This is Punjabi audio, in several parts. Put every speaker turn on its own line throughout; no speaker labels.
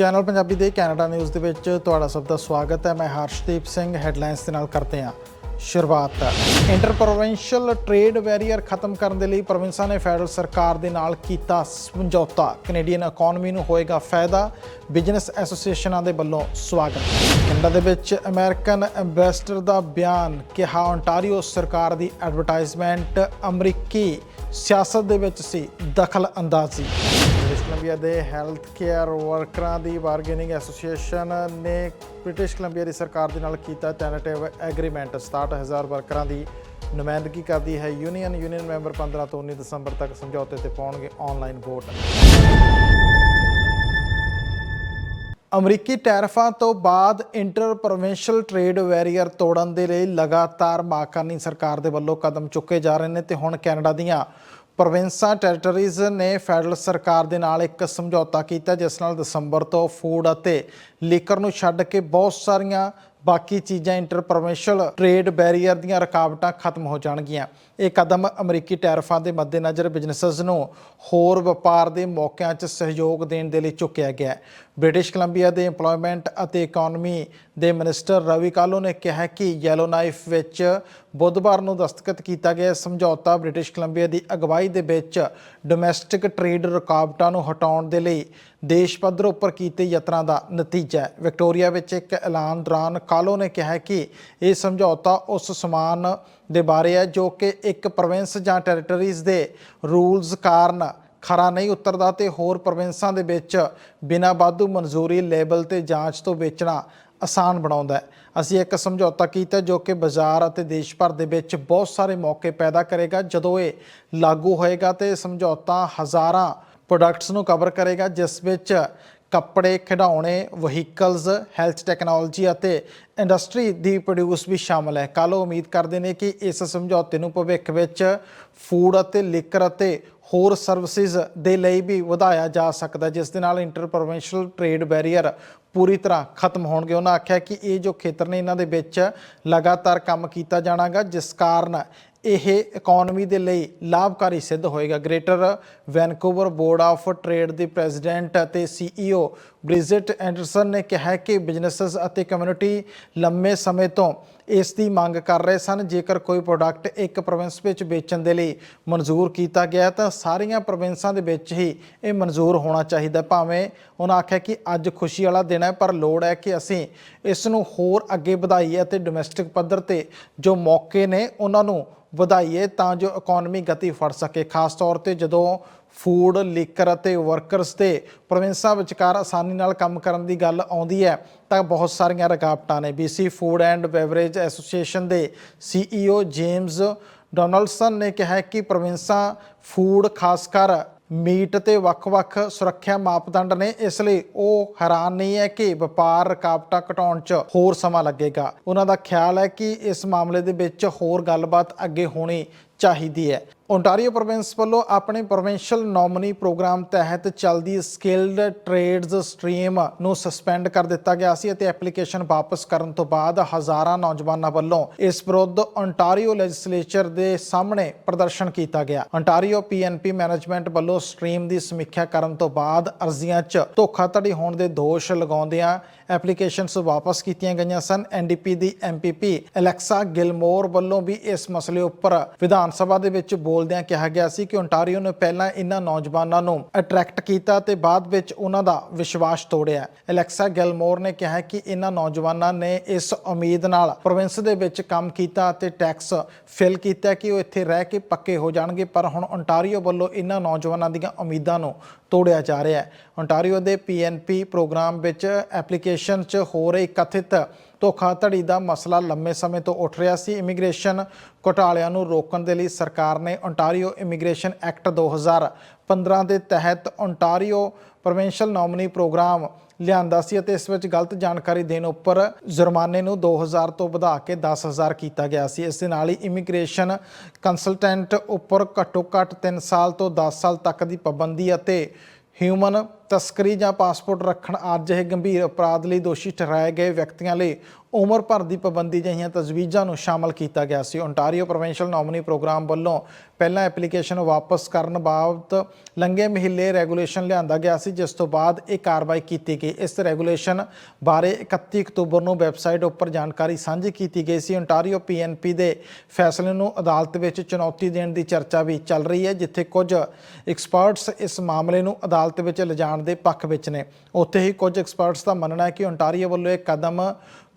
ਚੈਨਲ ਪੰਜਾਬੀ ਦੇ ਕੈਨੇਡਾ ਨਿਊਜ਼ ਦੇ ਵਿੱਚ ਤੁਹਾਡਾ ਸਭ ਦਾ ਸਵਾਗਤ ਹੈ। ਮੈਂ ਹਰਸ਼ਦੀਪ ਸਿੰਘ, ਹੈਡਲਾਈਨਸ ਦੇ ਨਾਲ ਕਰਦੇ ਹਾਂ ਸ਼ੁਰੂਆਤ। ਇੰਟਰ ਪ੍ਰੋਵਿੰਸ਼ੀਅਲ ਟ੍ਰੇਡ ਬੈਰੀਅਰ ਖਤਮ ਕਰਨ ਦੇ ਲਈ ਪ੍ਰੋਵਿੰਸਾਂ ਨੇ ਫੈਡਰਲ ਸਰਕਾਰ ਦੇ ਨਾਲ ਕੀਤਾ ਸਮਝੌਤਾ। ਕੈਨੇਡੀਅਨ ਇਕਨੋਮੀ ਨੂੰ ਹੋਏਗਾ ਫਾਇਦਾ। ਬਿਜ਼ਨਸ ਐਸੋਸੀਏਸ਼ਨਾਂ ਦੇ ਵੱਲੋਂ ਸਵਾਗਤ। ਕੈਨੇਡਾ ਦੇ ਵਿੱਚ ਅਮਰੀਕਨ ਐਮਬੈਸਡਰ ਦਾ ਬਿਆਨ ਕਿਹਾ ਓਨਟਾਰੀਓ ਸਰਕਾਰ ਦੀ ਐਡਵਰਟਾਈਜ਼ਮੈਂਟ ਅਮਰੀਕੀ ਸਿਆਸਤ ਦੇ ਵਿੱਚ ਸੀ, ਦਖਲ ਅੰਦਾਜ਼ੀ। ਕੋਲੰਬੀਆ ਦੇ ਹੈਲਥ ਕੇਅਰ ਵਰਕਰਾਂ ਦੀ ਬਾਰਗੇਨਿੰਗ ਐਸੋਸੀਏਸ਼ਨ ਨੇ ਬ੍ਰਿਟਿਸ਼ ਕੋਲੰਬੀਆ ਦੀ ਸਰਕਾਰ ਦੇ ਨਾਲ ਕੀਤਾ ਟੈਨੇਟਿਵ ਐਗਰੀਮੈਂਟ 67000 ਵਰਕਰਾਂ ਦੀ ਨੁਮਾਇੰਦਗੀ ਕਰਦੀ ਹੈ। ਯੂਨੀਅਨ ਯੂਨੀਅਨ ਮੈਂਬਰ 15 ਤੋਂ 19 ਦਸੰਬਰ ਤੱਕ ਸਮਝੌਤੇ ਤੇ ਪਾਉਣਗੇ ਆਨਲਾਈਨ ਵੋਟ ਅਮਰੀਕੀ ਟੈਰਫਾਂ ਤੋਂ ਬਾਅਦ ਇੰਟਰ ਪ੍ਰੋਵਿੰਸ਼ੀਅਲ ਟ੍ਰੇਡ ਬੈਰੀਅਰ ਤੋੜਨ ਦੇ ਲਈ ਲਗਾਤਾਰ ਮਾਕਾਨੀ ਸਰਕਾਰ ਦੇ ਵੱਲੋਂ ਕਦਮ ਚੁੱਕੇ ਜਾ ਰਹੇ ਨੇ ਤੇ ਹੁਣ ਕੈਨੇਡਾ ਦੀਆਂ ਪ੍ਰੋਵਿੰਸਾਂ ਟੈਰੀਟਰੀਜ਼ ਨੇ ਫੈਡਰਲ ਸਰਕਾਰ ਦੇ ਨਾਲ ਇੱਕ ਸਮਝੌਤਾ ਕੀਤਾ, ਜਿਸ ਨਾਲ ਦਸੰਬਰ ਤੋਂ ਫੂਡ ਅਤੇ ਲੀਕਰ ਨੂੰ ਛੱਡ ਕੇ ਬਹੁਤ ਸਾਰੀਆਂ ਬਾਕੀ ਚੀਜ਼ਾਂ ਇੰਟਰ ਪ੍ਰੋਵਿੰਸ਼ੀਅਲ ਟ੍ਰੇਡ ਬੈਰੀਅਰ ਦੀਆਂ ਰੁਕਾਵਟਾਂ ਖਤਮ ਹੋ ਜਾਣਗੀਆਂ। ਇਹ ਕਦਮ ਅਮਰੀਕੀ ਟੈਰਫਾਂ ਦੇ ਮੱਦੇਨਜ਼ਰ ਬਿਜ਼ਨੈਸਸ ਨੂੰ ਹੋਰ ਵਪਾਰ ਦੇ ਮੌਕਿਆਂ 'ਚ ਸਹਿਯੋਗ ਦੇਣ ਦੇ ਲਈ ਚੁੱਕਿਆ ਗਿਆ ਹੈ। ਬ੍ਰਿਟਿਸ਼ ਕੋਲੰਬੀਆ ਦੇ EMPLOYMENT ਅਤੇ ਇਕਨੋਮੀ ਦੇ ਮਿਨਿਸਟਰ ਰਵੀ ਕਾਲੋ ਨੇ ਕਿਹਾ ਕਿ ਯੈਲੋ ਨਾਈਫ ਵਿੱਚ ਬੁੱਧਵਾਰ ਨੂੰ ਦਸਤਖਤ ਕੀਤਾ ਗਿਆ। ਸਮਝੌਤਾ ਬ੍ਰਿਟਿਸ਼ ਕੋਲੰਬੀਆ ਦੀ ਅਗਵਾਈ ਦੇ ਵਿੱਚ ਡੋਮੈਸਟਿਕ ਟ੍ਰੇਡ ਰੁਕਾਵਟਾਂ ਨੂੰ ਹਟਾਉਣ ਦੇ ਲਈ ਦੇਸ਼ ਪੱਧਰ ਉੱਪਰ ਕੀਤੇ ਯਤਨਾਂ ਦਾ ਨਤੀਜਾ ਹੈ। ਵਿਕਟੋਰੀਆ ਵਿੱਚ ਇੱਕ ਐਲਾਨ ਦੌਰਾਨ ਕਾਲੋ ਨੇ ਕਿਹਾ ਕਿ ਇਹ ਸਮਝੌਤਾ ਉਸ ਸਮਾਨ ਦੇ ਬਾਰੇ ਹੈ, ਜੋ ਕਿ ਇੱਕ ਪ੍ਰੋਵਿੰਸ ਜਾਂ ਟੈਰੀਟਰੀਜ਼ ਦੇ ਰੂਲਸ ਕਾਰਨ ਖਰਾ ਨਹੀਂ ਉਤਰਦਾ ਤੇ ਹੋਰ ਪ੍ਰੋਵਿੰਸਾਂ ਦੇ ਵਿੱਚ ਬਿਨਾਂ ਵਾਧੂ ਮਨਜ਼ੂਰੀ ਲੇਬਲ ਤੇ ਜਾਂਚ ਤੋਂ ਵੇਚਣਾ ਆਸਾਨ ਬਣਾਉਂਦਾ ਹੈ। ਅਸੀਂ ਇੱਕ ਸਮਝੌਤਾ ਕੀਤਾ ਜੋ ਕਿ ਬਾਜ਼ਾਰ ਅਤੇ ਦੇਸ਼ ਭਰ ਦੇ ਵਿੱਚ ਬਹੁਤ ਸਾਰੇ ਮੌਕੇ ਪੈਦਾ ਕਰੇਗਾ, ਜਦੋਂ ਇਹ ਲਾਗੂ ਹੋਏਗਾ ਤੇ ਸਮਝੌਤਾ ਹਜ਼ਾਰਾਂ ਪ੍ਰੋਡਕਟਸ ਨੂੰ ਕਵਰ ਕਰੇਗਾ, ਜਿਸ ਵਿੱਚ ਕੱਪੜੇ ਖਿਡੌਣੇ ਵਹੀਕਲਸ ਹੈਲਥ ਟੈਕਨੋਲੋਜੀ ਅਤੇ ਇੰਡਸਟਰੀ ਦੀ ਪ੍ਰੋਡਿਊਸ ਵੀ ਸ਼ਾਮਲ ਹੈ। ਕੱਲ੍ਹ ਉਹ ਉਮੀਦ ਕਰਦੇ ਨੇ ਕਿ ਇਸ ਸਮਝੌਤੇ ਨੂੰ ਭਵਿੱਖ ਵਿੱਚ ਫੂਡ ਅਤੇ ਲਿਕਰ ਅਤੇ ਹੋਰ ਸਰਵਿਸਿਜ਼ ਦੇ ਲਈ ਵੀ ਵਧਾਇਆ ਜਾ ਸਕਦਾ ਜਿਸ ਦੇ ਨਾਲ ਇੰਟਰ ਪ੍ਰੋਵਿੰਸ਼ੀਅਲ ਟ੍ਰੇਡ ਬੈਰੀਅਰ ਪੂਰੀ ਤਰ੍ਹਾਂ ਖਤਮ ਹੋਣਗੇ। ਉਹਨਾਂ ਆਖਿਆ ਕਿ ਇਹ ਜੋ ਖੇਤਰ ਨੇ ਇਹਨਾਂ ਦੇ ਵਿੱਚ ਲਗਾਤਾਰ ਕੰਮ ਕੀਤਾ ਜਾਣਾਗਾ, ਜਿਸ ਕਾਰਨ ਇਹ ਇਕਨੋਮੀ ਦੇ ਲਈ ਲਾਭਕਾਰੀ ਸਿੱਧ ਹੋਏਗਾ। Greater Vancouver board of trade ਦੇ ਪ੍ਰੈਜ਼ੀਡੈਂਟ ਅਤੇ ਸੀਈਓ ਬ੍ਰਿਜਿਟ ਐਂਡਰਸਨ ਨੇ ਕਿਹਾ ਕਿ ਬਿਜ਼ਨੈਸਸ ਅਤੇ ਕਮਿਊਨਿਟੀ ਲੰਮੇ ਸਮੇਂ ਤੋਂ ਇਸ ਦੀ ਮੰਗ ਕਰ ਰਹੇ ਸਨ। ਜੇਕਰ ਕੋਈ ਪ੍ਰੋਡਕਟ ਇੱਕ ਪ੍ਰੋਵਿੰਸ ਵਿੱਚ ਵੇਚਣ ਦੇ ਲਈ ਮਨਜ਼ੂਰ ਕੀਤਾ ਗਿਆ ਤਾਂ ਸਾਰੀਆਂ ਪ੍ਰੋਵਿੰਸਾਂ ਦੇ ਵਿੱਚ ਹੀ ਇਹ ਮਨਜ਼ੂਰ ਹੋਣਾ ਚਾਹੀਦਾ ਭਾਵੇਂ ਉਹਨਾਂ ਆਖਿਆ ਕਿ ਅੱਜ ਖੁਸ਼ੀ ਵਾਲਾ ਦਿਨ ਹੈ, ਪਰ ਲੋੜ ਹੈ ਕਿ ਅਸੀਂ ਇਸ ਨੂੰ ਹੋਰ ਅੱਗੇ ਵਧਾਈਏ ਅਤੇ ਡੋਮੈਸਟਿਕ ਪੱਧਰ ਤੇ ਜੋ ਮੌਕੇ ਨੇ, ਉਹਨਾਂ ਨੂੰ ਵਧਾਈਏ ਤਾਂ ਜੋ ਇਕਨੋਮੀ ਗਤੀ ਫੜ ਸਕੇ। ਖਾਸ ਤੌਰ ਤੇ ਜਦੋਂ ਫੂਡ ਲੀਕਰ ਅਤੇ ਵਰਕਰਸ ਤੇ ਪ੍ਰੋਵਿੰਸਾਂ ਵਿਚਕਾਰ ਆਸਾਨੀ ਨਾਲ ਕੰਮ ਕਰਨ ਦੀ ਗੱਲ ਆਉਂਦੀ ਹੈ, ਤਾਂ ਬਹੁਤ ਸਾਰੀਆਂ ਰੁਕਾਵਟਾਂ ਨੇ। BC Food and Beverage Association ਦੇ CEO ਜੇਮਸ ਡੋਨਲਡਸਨ ਨੇ ਕਿਹਾ ਕਿ ਪ੍ਰੋਵਿੰਸਾਂ ਫੂਡ ਖਾਸ ਕਰ ਮੀਟ ਤੇ ਵੱਖ-ਵੱਖ ਸੁਰੱਖਿਆ ਮਾਪਦੰਡ ਨੇ, ਇਸ ਲਈ ਉਹ ਹੈਰਾਨ ਨਹੀਂ ਹੈ ਕਿ ਵਪਾਰ ਰੁਕਾਵਟਾਂ ਘਟਾਉਣ 'ਚ ਹੋਰ ਸਮਾਂ ਲੱਗੇਗਾ। ਉਹਨਾਂ ਦਾ ਖਿਆਲ ਹੈ ਕਿ ਇਸ ਮਾਮਲੇ ਦੇ ਵਿੱਚ ਹੋਰ ਗੱਲਬਾਤ ਅੱਗੇ ਹੋਣੀ ਚਾਹੀਦੀ ਹੈ। ਓਨਟਾਰੀਓ ਪ੍ਰੋਵਿੰਸ ਵੱਲੋਂ ਆਪਣੇ ਪ੍ਰੋਵਿੰਸ਼ੀਅਲ ਨੋਮਨੀ ਪ੍ਰੋਗਰਾਮ ਤਹਿਤ ਚੱਲਦੀ ਸਕਿਲਡ ਟ੍ਰੇਡਸ ਸਟਰੀਮ ਨੂੰ ਸਸਪੈਂਡ ਕਰ ਦਿੱਤਾ ਗਿਆ ਸੀ ਅਤੇ ਐਪਲੀਕੇਸ਼ਨ ਵਾਪਸ ਕਰਨ ਤੋਂ ਬਾਅਦ ਹਜ਼ਾਰਾਂ ਨੌਜਵਾਨਾਂ ਵੱਲੋਂ ਇਸ ਵਿਰੁੱਧ ਓਨਟਾਰੀਓ ਲੈਜਿਸਲੇਚਰ ਦੇ ਸਾਹਮਣੇ ਪ੍ਰਦਰਸ਼ਨ ਕੀਤਾ ਗਿਆ। ਓਨਟਾਰੀਓ ਪੀਐਨਪੀ ਮੈਨੇਜਮੈਂਟ ਵੱਲੋਂ ਸਟਰੀਮ ਦੀ ਸਮੀਖਿਆ ਕਰਨ ਤੋਂ ਬਾਅਦ ਅਰਜ਼ੀਆਂ 'ਚ ਧੋਖਾਧੜੀ ਹੋਣ ਦੇ ਦੋਸ਼ ਲਗਾਉਂਦਿਆਂ ਐਪਲੀਕੇਸ਼ਨਸ ਵਾਪਸ ਕੀਤੀਆਂ ਗਈਆਂ ਸਨ। ਐਨਡੀਪੀ ਦੀ ਐਮਪੀਪੀ ਅਲੈਕਸਾ ਗਿਲਮੋਰ ਵੱਲੋਂ ਵੀ ਇਸ ਮਸਲੇ ਉੱਪਰ ਵਿਧਾਨ ਸਭਾ ਦੇ ਵਿੱਚ ਬੋਲਦਿਆਂ ਕਿਹਾ ਗਿਆ ਸੀ ਕਿ ਓਨਟਾਰੀਓ ਨੇ ਪਹਿਲਾਂ ਇਹਨਾਂ ਨੌਜਵਾਨਾਂ ਨੂੰ ਅਟਰੈਕਟ ਕੀਤਾ ਤੇ ਬਾਅਦ ਵਿੱਚ ਉਹਨਾਂ ਦਾ ਵਿਸ਼ਵਾਸ ਤੋੜਿਆ। ਅਲੈਕਸਾ ਗਿਲਮੋਰ ਨੇ ਕਿਹਾ ਕਿ ਇਹਨਾਂ ਨੌਜਵਾਨਾਂ ਨੇ ਇਸ ਉਮੀਦ ਨਾਲ ਪ੍ਰੋਵਿੰਸ ਦੇ ਵਿੱਚ ਕੰਮ ਕੀਤਾ ਅਤੇ ਟੈਕਸ ਫਿਲ ਕੀਤਾ ਕਿ ਉਹ ਇੱਥੇ ਰਹਿ ਕੇ ਪੱਕੇ ਹੋ ਜਾਣਗੇ। ਪਰ ਹੁਣ ਓਨਟਾਰੀਓ ਵੱਲੋਂ ਇਹਨਾਂ ਨੌਜਵਾਨਾਂ ਦੀਆਂ ਉਮੀਦਾਂ ਨੂੰ ਤੋੜਿਆ ਜਾ ਰਿਹਾ ਹੈ। ਓਨਟਾਰੀਓ ਦੇ ਪੀਐਨਪੀ ਪ੍ਰੋਗਰਾਮ ਵਿੱਚ ਐਪਲੀਕੇਸ਼ਨ 'ਚ ਹੋ ਰਹੀ ਕਥਿਤ ਧੋਖਾਧੜੀ ਦਾ ਮਸਲਾ ਲੰਮੇ ਸਮੇਂ ਤੋਂ ਉੱਠ ਰਿਹਾ ਸੀ। ਇਮੀਗ੍ਰੇਸ਼ਨ ਘੁਟਾਲਿਆਂ ਨੂੰ ਰੋਕਣ ਦੇ ਲਈ ਸਰਕਾਰ ਨੇ ਓਨਟਾਰੀਓ ਇਮੀਗ੍ਰੇਸ਼ਨ ਐਕਟ 2015 ਦੇ ਤਹਿਤ ਓਨਟਾਰੀਓ ਪ੍ਰੋਵਿੰਸ਼ੀਅਲ ਨੋਮਨੀ ਪ੍ਰੋਗਰਾਮ ਲਿਆਂਦਾ ਸੀ ਅਤੇ ਇਸ ਵਿੱਚ ਗਲਤ ਜਾਣਕਾਰੀ ਦੇਣ ਉੱਪਰ ਜੁਰਮਾਨੇ ਨੂੰ 2000 ਤੋਂ ਵਧਾ ਕੇ 10000 ਕੀਤਾ ਗਿਆ ਸੀ। ਇਸ ਦੇ ਨਾਲ ਹੀ ਇਮੀਗ੍ਰੇਸ਼ਨ ਕੰਸਲਟੈਂਟ ਉੱਪਰ ਘੱਟੋ ਘੱਟ 3 ਸਾਲ ਤੋਂ 10 ਸਾਲ ਤੱਕ ਦੀ ਪਾਬੰਦੀ ਅਤੇ ਹਿਊਮਨ ਤਸਕਰੀ ਜਾਂ ਪਾਸਪੋਰਟ ਰੱਖਣ ਅੱਜ ਇਹ ਗੰਭੀਰ ਅਪਰਾਧ ਲਈ ਦੋਸ਼ੀ ਠਹਿਰਾਏ ਗਏ ਵਿਅਕਤੀਆਂ ਲਈ ਉਮਰ ਭਰ ਦੀ ਪਾਬੰਦੀ ਜਿਹੀਆਂ ਤਜਵੀਜ਼ਾਂ ਨੂੰ ਸ਼ਾਮਲ ਕੀਤਾ ਗਿਆ ਸੀ। ਓਨਟਾਰੀਓ ਪ੍ਰੋਵਿੰਸ਼ੀਅਲ ਨੋਮਨੀ ਪ੍ਰੋਗਰਾਮ ਵੱਲੋਂ ਪਹਿਲਾਂ ਐਪਲੀਕੇਸ਼ਨ ਵਾਪਸ ਕਰਨ ਬਾਬਤ ਲੰਘੇ ਮਹੀਲੇ ਰੈਗੂਲੇਸ਼ਨ ਲਿਆਂਦਾ ਗਿਆ ਸੀ, ਜਿਸ ਤੋਂ ਬਾਅਦ ਇਹ ਕਾਰਵਾਈ ਕੀਤੀ ਗਈ। ਇਸ ਰੈਗੂਲੇਸ਼ਨ ਬਾਰੇ 31 ਅਕਤੂਬਰ ਨੂੰ ਵੈਬਸਾਈਟ ਉੱਪਰ ਜਾਣਕਾਰੀ ਸਾਂਝੀ ਕੀਤੀ ਗਈ ਸੀ। ਓਨਟਾਰੀਓ ਪੀਐਨਪੀ ਦੇ ਫੈਸਲੇ ਨੂੰ ਅਦਾਲਤ ਵਿੱਚ ਚੁਣੌਤੀ ਦੇਣ ਦੀ ਚਰਚਾ ਵੀ ਚੱਲ ਰਹੀ ਹੈ, ਜਿੱਥੇ ਕੁਝ ਐਕਸਪਰਟਸ ਇਸ ਮਾਮਲੇ ਨੂੰ ਅਦਾਲਤ ਵਿੱਚ ਲਿਜਾਣ ਦੇ ਪੱਖ ਵਿੱਚ ਨੇ। ਉੱਥੇ ਹੀ ਕੁਝ ਐਕਸਪਰਟਸ ਦਾ ਮੰਨਣਾ ਹੈ ਕਿ ਓਨਟਾਰੀਓ ਵੱਲੋਂ ਇਹ ਕਦਮ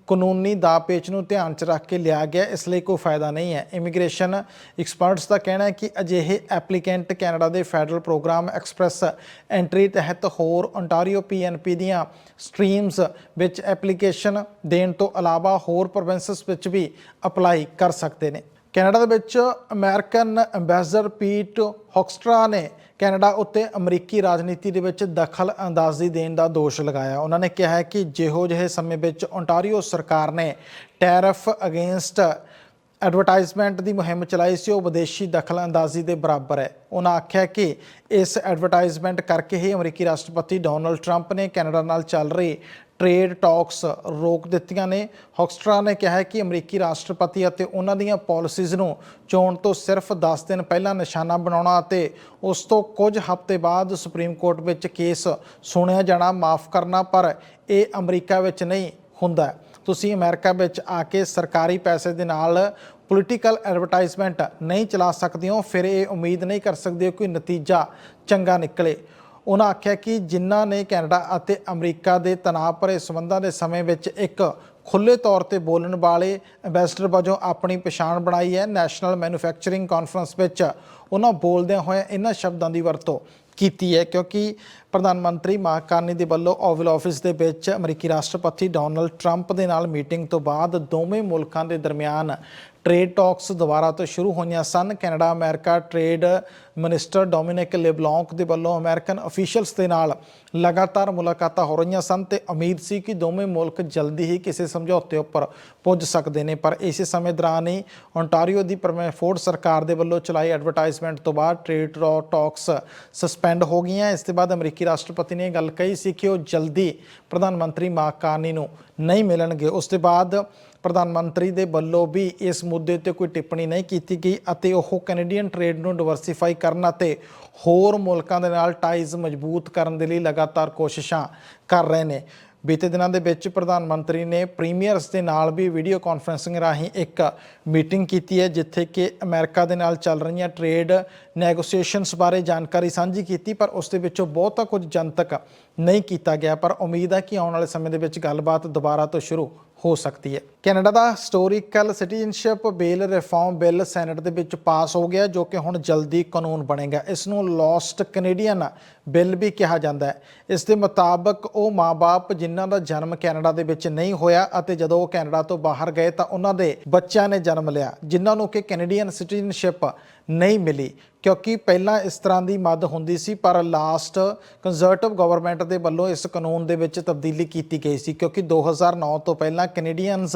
ਕਾਨੂੰਨੀ ਦਾ ਪੇਚ ਨੂੰ ਧਿਆਨ 'ਚ ਰੱਖ ਕੇ ਲਿਆ ਗਿਆ, ਇਸ ਲਈ ਕੋਈ ਫਾਇਦਾ ਨਹੀਂ ਹੈ। ਇਮੀਗ੍ਰੇਸ਼ਨ ਐਕਸਪਰਟਸ ਦਾ ਕਹਿਣਾ ਹੈ ਕਿ ਅਜਿਹੇ ਐਪਲੀਕੈਂਟ ਕੈਨੇਡਾ ਦੇ ਫੈਡਰਲ ਪ੍ਰੋਗਰਾਮ ਐਕਸਪ੍ਰੈਸ ਐਂਟਰੀ ਤਹਿਤ ਹੋਰ ਓਨਟਾਰੀਓ ਪੀਐਨਪੀ ਦੀਆਂ ਸਟਰੀਮਸ ਵਿੱਚ ਐਪਲੀਕੇਸ਼ਨ ਦੇਣ ਤੋਂ ਇਲਾਵਾ ਹੋਰ ਪ੍ਰੋਵਿੰਸਸ ਵਿੱਚ ਵੀ ਅਪਲਾਈ ਕਰ ਸਕਦੇ ਨੇ। ਕੈਨੇਡਾ ਦੇ ਵਿੱਚ ਅਮਰੀਕਨ ਐਮਬੈਸਡਰ ਪੀਟ ਹੌਕਸਟਰਾ ਨੇ ਕੈਨੇਡਾ ਉੱਤੇ ਅਮਰੀਕੀ ਰਾਜਨੀਤੀ ਦੇ ਵਿੱਚ ਦਖਲ ਅੰਦਾਜ਼ੀ ਦੇਣ ਦਾ ਦੋਸ਼ ਲਗਾਇਆ। ਉਹਨਾਂ ਨੇ ਕਿਹਾ ਹੈ ਕਿ ਜਿਹੋ ਜਿਹੇ ਸਮੇਂ ਵਿੱਚ ਓਨਟਾਰੀਓ ਸਰਕਾਰ ਨੇ ਟੈਰਫ ਅਗੇਂਸਟ ਐਡਵਰਟਾਈਜ਼ਮੈਂਟ ਦੀ ਮੁਹਿੰਮ ਚਲਾਈ ਸੀ, ਉਹ ਵਿਦੇਸ਼ੀ ਦਖਲ ਅੰਦਾਜ਼ੀ ਦੇ ਬਰਾਬਰ ਹੈ। ਉਹਨਾਂ ਆਖਿਆ ਕਿ ਇਸ ਐਡਵਰਟਾਈਜ਼ਮੈਂਟ ਕਰਕੇ ਹੀ ਅਮਰੀਕੀ ਰਾਸ਼ਟਰਪਤੀ ਡੋਨਲਡ ਟਰੰਪ ਨੇ ਕੈਨੇਡਾ ਨਾਲ ਚੱਲ ਰਹੀ ਟ੍ਰੇਡ ਟਾਕਸ ਰੋਕ ਦਿੱਤੀਆਂ ਨੇ। ਹੌਕਸਟਰਾ ਨੇ ਕਿਹਾ ਹੈ ਕਿ ਅਮਰੀਕੀ ਰਾਸ਼ਟਰਪਤੀ ਅਤੇ ਉਹਨਾਂ ਦੀਆਂ ਪਾਲਿਸੀਜ਼ ਨੂੰ ਚੋਣ ਤੋਂ ਸਿਰਫ 10 ਦਿਨ ਪਹਿਲਾਂ ਨਿਸ਼ਾਨਾ ਬਣਾਉਣਾ ਅਤੇ ਉਸ ਤੋਂ ਕੁਝ ਹਫ਼ਤੇ ਬਾਅਦ ਸੁਪਰੀਮ ਕੋਰਟ ਵਿੱਚ ਕੇਸ ਸੁਣਿਆ ਜਾਣਾ ਮਾਫ ਕਰਨਾ, ਪਰ ਇਹ ਅਮਰੀਕਾ ਵਿੱਚ ਨਹੀਂ ਹੁੰਦਾ। ਤੁਸੀਂ ਅਮਰੀਕਾ ਵਿੱਚ ਆ ਕੇ ਸਰਕਾਰੀ ਪੈਸੇ ਦੇ ਨਾਲ ਪੋਲੀਟੀਕਲ ਐਡਵਰਟਾਈਜ਼ਮੈਂਟ ਨਹੀਂ ਚਲਾ ਸਕਦੇ ਹੋ ਫਿਰ ਇਹ ਉਮੀਦ ਨਹੀਂ ਕਰ ਸਕਦੇ ਹੋ ਕਿ ਨਤੀਜਾ ਚੰਗਾ ਨਿਕਲੇ। ਉਹਨਾਂ ਆਖਿਆ ਕਿ ਜਿਨ੍ਹਾਂ ਨੇ ਕੈਨੇਡਾ ਅਤੇ ਅਮਰੀਕਾ ਦੇ ਤਣਾਅ ਭਰੇ ਸੰਬੰਧਾਂ ਦੇ ਸਮੇਂ ਵਿੱਚ ਇੱਕ ਖੁੱਲੇ ਤੌਰ ਤੇ ਬੋਲਣ ਵਾਲੇ ਐਮਬੈਸਡਰ ਵਜੋਂ ਆਪਣੀ ਪਛਾਣ ਬਣਾਈ ਹੈ ਨੈਸ਼ਨਲ ਮੈਨੂਫੈਕਚਰਿੰਗ ਕਾਨਫਰੰਸ ਵਿੱਚ ਉਹਨਾਂ ਬੋਲਦਿਆਂ ਹੋਇਆਂ ਇਹਨਾਂ ਸ਼ਬਦਾਂ ਦੀ ਵਰਤੋਂ ਕੀਤੀ ਹੈ, ਕਿਉਂਕਿ ਪ੍ਰਧਾਨ ਮੰਤਰੀ ਮਾਰਕ ਕਾਰਨੀ ਦੇ ਵੱਲੋਂ ਓਵਲ ਆਫਿਸ ਦੇ ਵਿੱਚ ਅਮਰੀਕੀ ਰਾਸ਼ਟਰਪਤੀ ਡੋਨਲਡ ਟਰੰਪ ਦੇ ਨਾਲ ਮੀਟਿੰਗ ਤੋਂ ਬਾਅਦ ਦੋਵੇਂ ਮੁਲਕਾਂ ਦੇ ਦਰਮਿਆਨ ਟ੍ਰੇਡ ਟਾਕਸ ਦੁਬਾਰਾ ਤੋਂ ਸ਼ੁਰੂ ਹੋਈਆਂ ਸਨ। Canada, America trade minister Dominic LeBlanc ਦੇ ਵੱਲੋਂ ਅਮਰੀਕਨ ਅਫੀਸ਼ੀਅਲਸ ਦੇ ਨਾਲ ਲਗਾਤਾਰ ਮੁਲਾਕਾਤਾਂ ਹੋ ਰਹੀਆਂ ਸਨ ਤੇ ਉਮੀਦ ਸੀ ਕਿ ਦੋਵੇਂ ਮੁਲਕ ਜਲਦੀ ਹੀ ਕਿਸੇ ਸਮਝੌਤੇ ਉੱਪਰ ਪੁੱਜ ਸਕਦੇ ਨੇ। ਪਰ ਇਸੇ ਸਮੇਂ ਦੌਰਾਨ ਹੀ ਓਨਟਾਰੀਓ ਦੀ ਫੋਰਡ ਸਰਕਾਰ ਦੇ ਵੱਲੋਂ ਚਲਾਈ ਐਡਵਰਟਾਈਜ਼ਮੈਂਟ ਤੋਂ ਬਾਅਦ ਟ੍ਰੇਡ ਟਾਕਸ ਸਸਪੈਂਡ ਹੋ ਗਈਆਂ। ਇਸ ਤੋਂ ਬਾਅਦ ਅਮਰੀਕੀ ਰਾਸ਼ਟਰਪਤੀ ਨੇ ਇਹ ਗੱਲ ਕਹੀ ਸੀ ਕਿ ਉਹ ਜਲਦੀ ਪ੍ਰਧਾਨ ਮੰਤਰੀ ਮਾਰਕ ਕਾਰਨੀ ਨੂੰ ਨਹੀਂ ਮਿਲਣਗੇ। ਉਸ ਤੋਂ ਬਾਅਦ ਪ੍ਰਧਾਨ ਮੰਤਰੀ ਦੇ ਵੱਲੋਂ ਵੀ ਇਸ ਮੁੱਦੇ ਤੇ ਕੋਈ ਟਿੱਪਣੀ ਨਹੀਂ ਕੀਤੀ ਗਈ ਅਤੇ ਉਹ ਕੈਨੇਡੀਅਨ ਟ੍ਰੇਡ ਨੂੰ ਡਿਵਰਸੀਫਾਈ ਕਰਨ ਅਤੇ ਹੋਰ ਮੁਲਕਾਂ ਦੇ ਨਾਲ ਟਾਈਜ਼ ਮਜ਼ਬੂਤ ਕਰਨ ਦੇ ਲਈ ਲਗਾਤਾਰ ਕੋਸ਼ਿਸ਼ਾਂ ਕਰ ਰਹੇ ਨੇ। ਬੀਤੇ ਦਿਨਾਂ ਦੇ ਵਿੱਚ ਪ੍ਰਧਾਨ ਮੰਤਰੀ ਨੇ ਪ੍ਰੀਮੀਅਰਸ ਦੇ ਨਾਲ ਵੀ ਵੀਡੀਓ ਕਾਨਫਰੰਸਿੰਗ ਰਾਹੀਂ ਇੱਕ ਮੀਟਿੰਗ ਕੀਤੀ ਹੈ, ਜਿੱਥੇ ਕਿ ਅਮਰੀਕਾ ਦੇ ਨਾਲ ਚੱਲ ਰਹੀਆਂ ਟ੍ਰੇਡ ਨੈਗੋਸੀਏਸ਼ਨਸ ਬਾਰੇ ਜਾਣਕਾਰੀ ਸਾਂਝੀ ਕੀਤੀ, ਪਰ ਉਸ ਦੇ ਵਿੱਚੋਂ ਬਹੁਤਾ ਕੁਝ ਜਨਤਕ ਨਹੀਂ ਕੀਤਾ ਗਿਆ, ਪਰ ਉਮੀਦ ਹੈ ਕਿ ਆਉਣ ਵਾਲੇ ਸਮੇਂ ਦੇ ਵਿੱਚ ਗੱਲਬਾਤ ਦੁਬਾਰਾ ਤੋਂ ਸ਼ੁਰੂ ਹੋ ਸਕਦੀ ਹੈ। ਕੈਨੇਡਾ ਦਾ historical citizenship bill reform bill senate ਦੇ ਵਿੱਚ ਪਾਸ ਹੋ ਗਿਆ, ਜੋ ਕਿ ਹੁਣ ਜਲਦੀ ਕਾਨੂੰਨ ਬਣੇਗਾ। ਇਸ ਨੂੰ ਲੋਸਟ ਕੈਨੇਡੀਅਨ ਬਿੱਲ ਵੀ ਕਿਹਾ ਜਾਂਦਾ ਹੈ। ਇਸ ਦੇ ਮੁਤਾਬਕ ਉਹ ਮਾਪੇ ਜਿਨ੍ਹਾਂ ਦਾ ਜਨਮ ਕੈਨੇਡਾ ਦੇ ਵਿੱਚ ਨਹੀਂ ਹੋਇਆ ਅਤੇ ਜਦੋਂ ਉਹ ਕੈਨੇਡਾ ਤੋਂ ਬਾਹਰ ਗਏ ਤਾਂ ਉਹਨਾਂ ਦੇ ਬੱਚਿਆਂ ਨੇ ਜਨਮ ਲਿਆ, ਜਿਨ੍ਹਾਂ ਨੂੰ ਕਿ ਕੈਨੇਡੀਅਨ ਸਿਟੀਜ਼ਨਸ਼ਿਪ ਨਹੀਂ ਮਿਲੀ, ਕਿਉਂਕਿ ਪਹਿਲਾਂ ਇਸ ਤਰ੍ਹਾਂ ਦੀ ਮੱਦ ਹੁੰਦੀ ਸੀ, ਪਰ ਲਾਸਟ ਕੰਜ਼ਰਵੇਟਿਵ ਗਵਰਨਮੈਂਟ ਦੇ ਵੱਲੋਂ ਇਸ ਕਾਨੂੰਨ ਦੇ ਵਿੱਚ ਤਬਦੀਲੀ ਕੀਤੀ ਗਈ ਸੀ, ਕਿਉਂਕਿ 2009 ਤੋਂ ਪਹਿਲਾਂ ਕੈਨੇਡੀਅਨਸ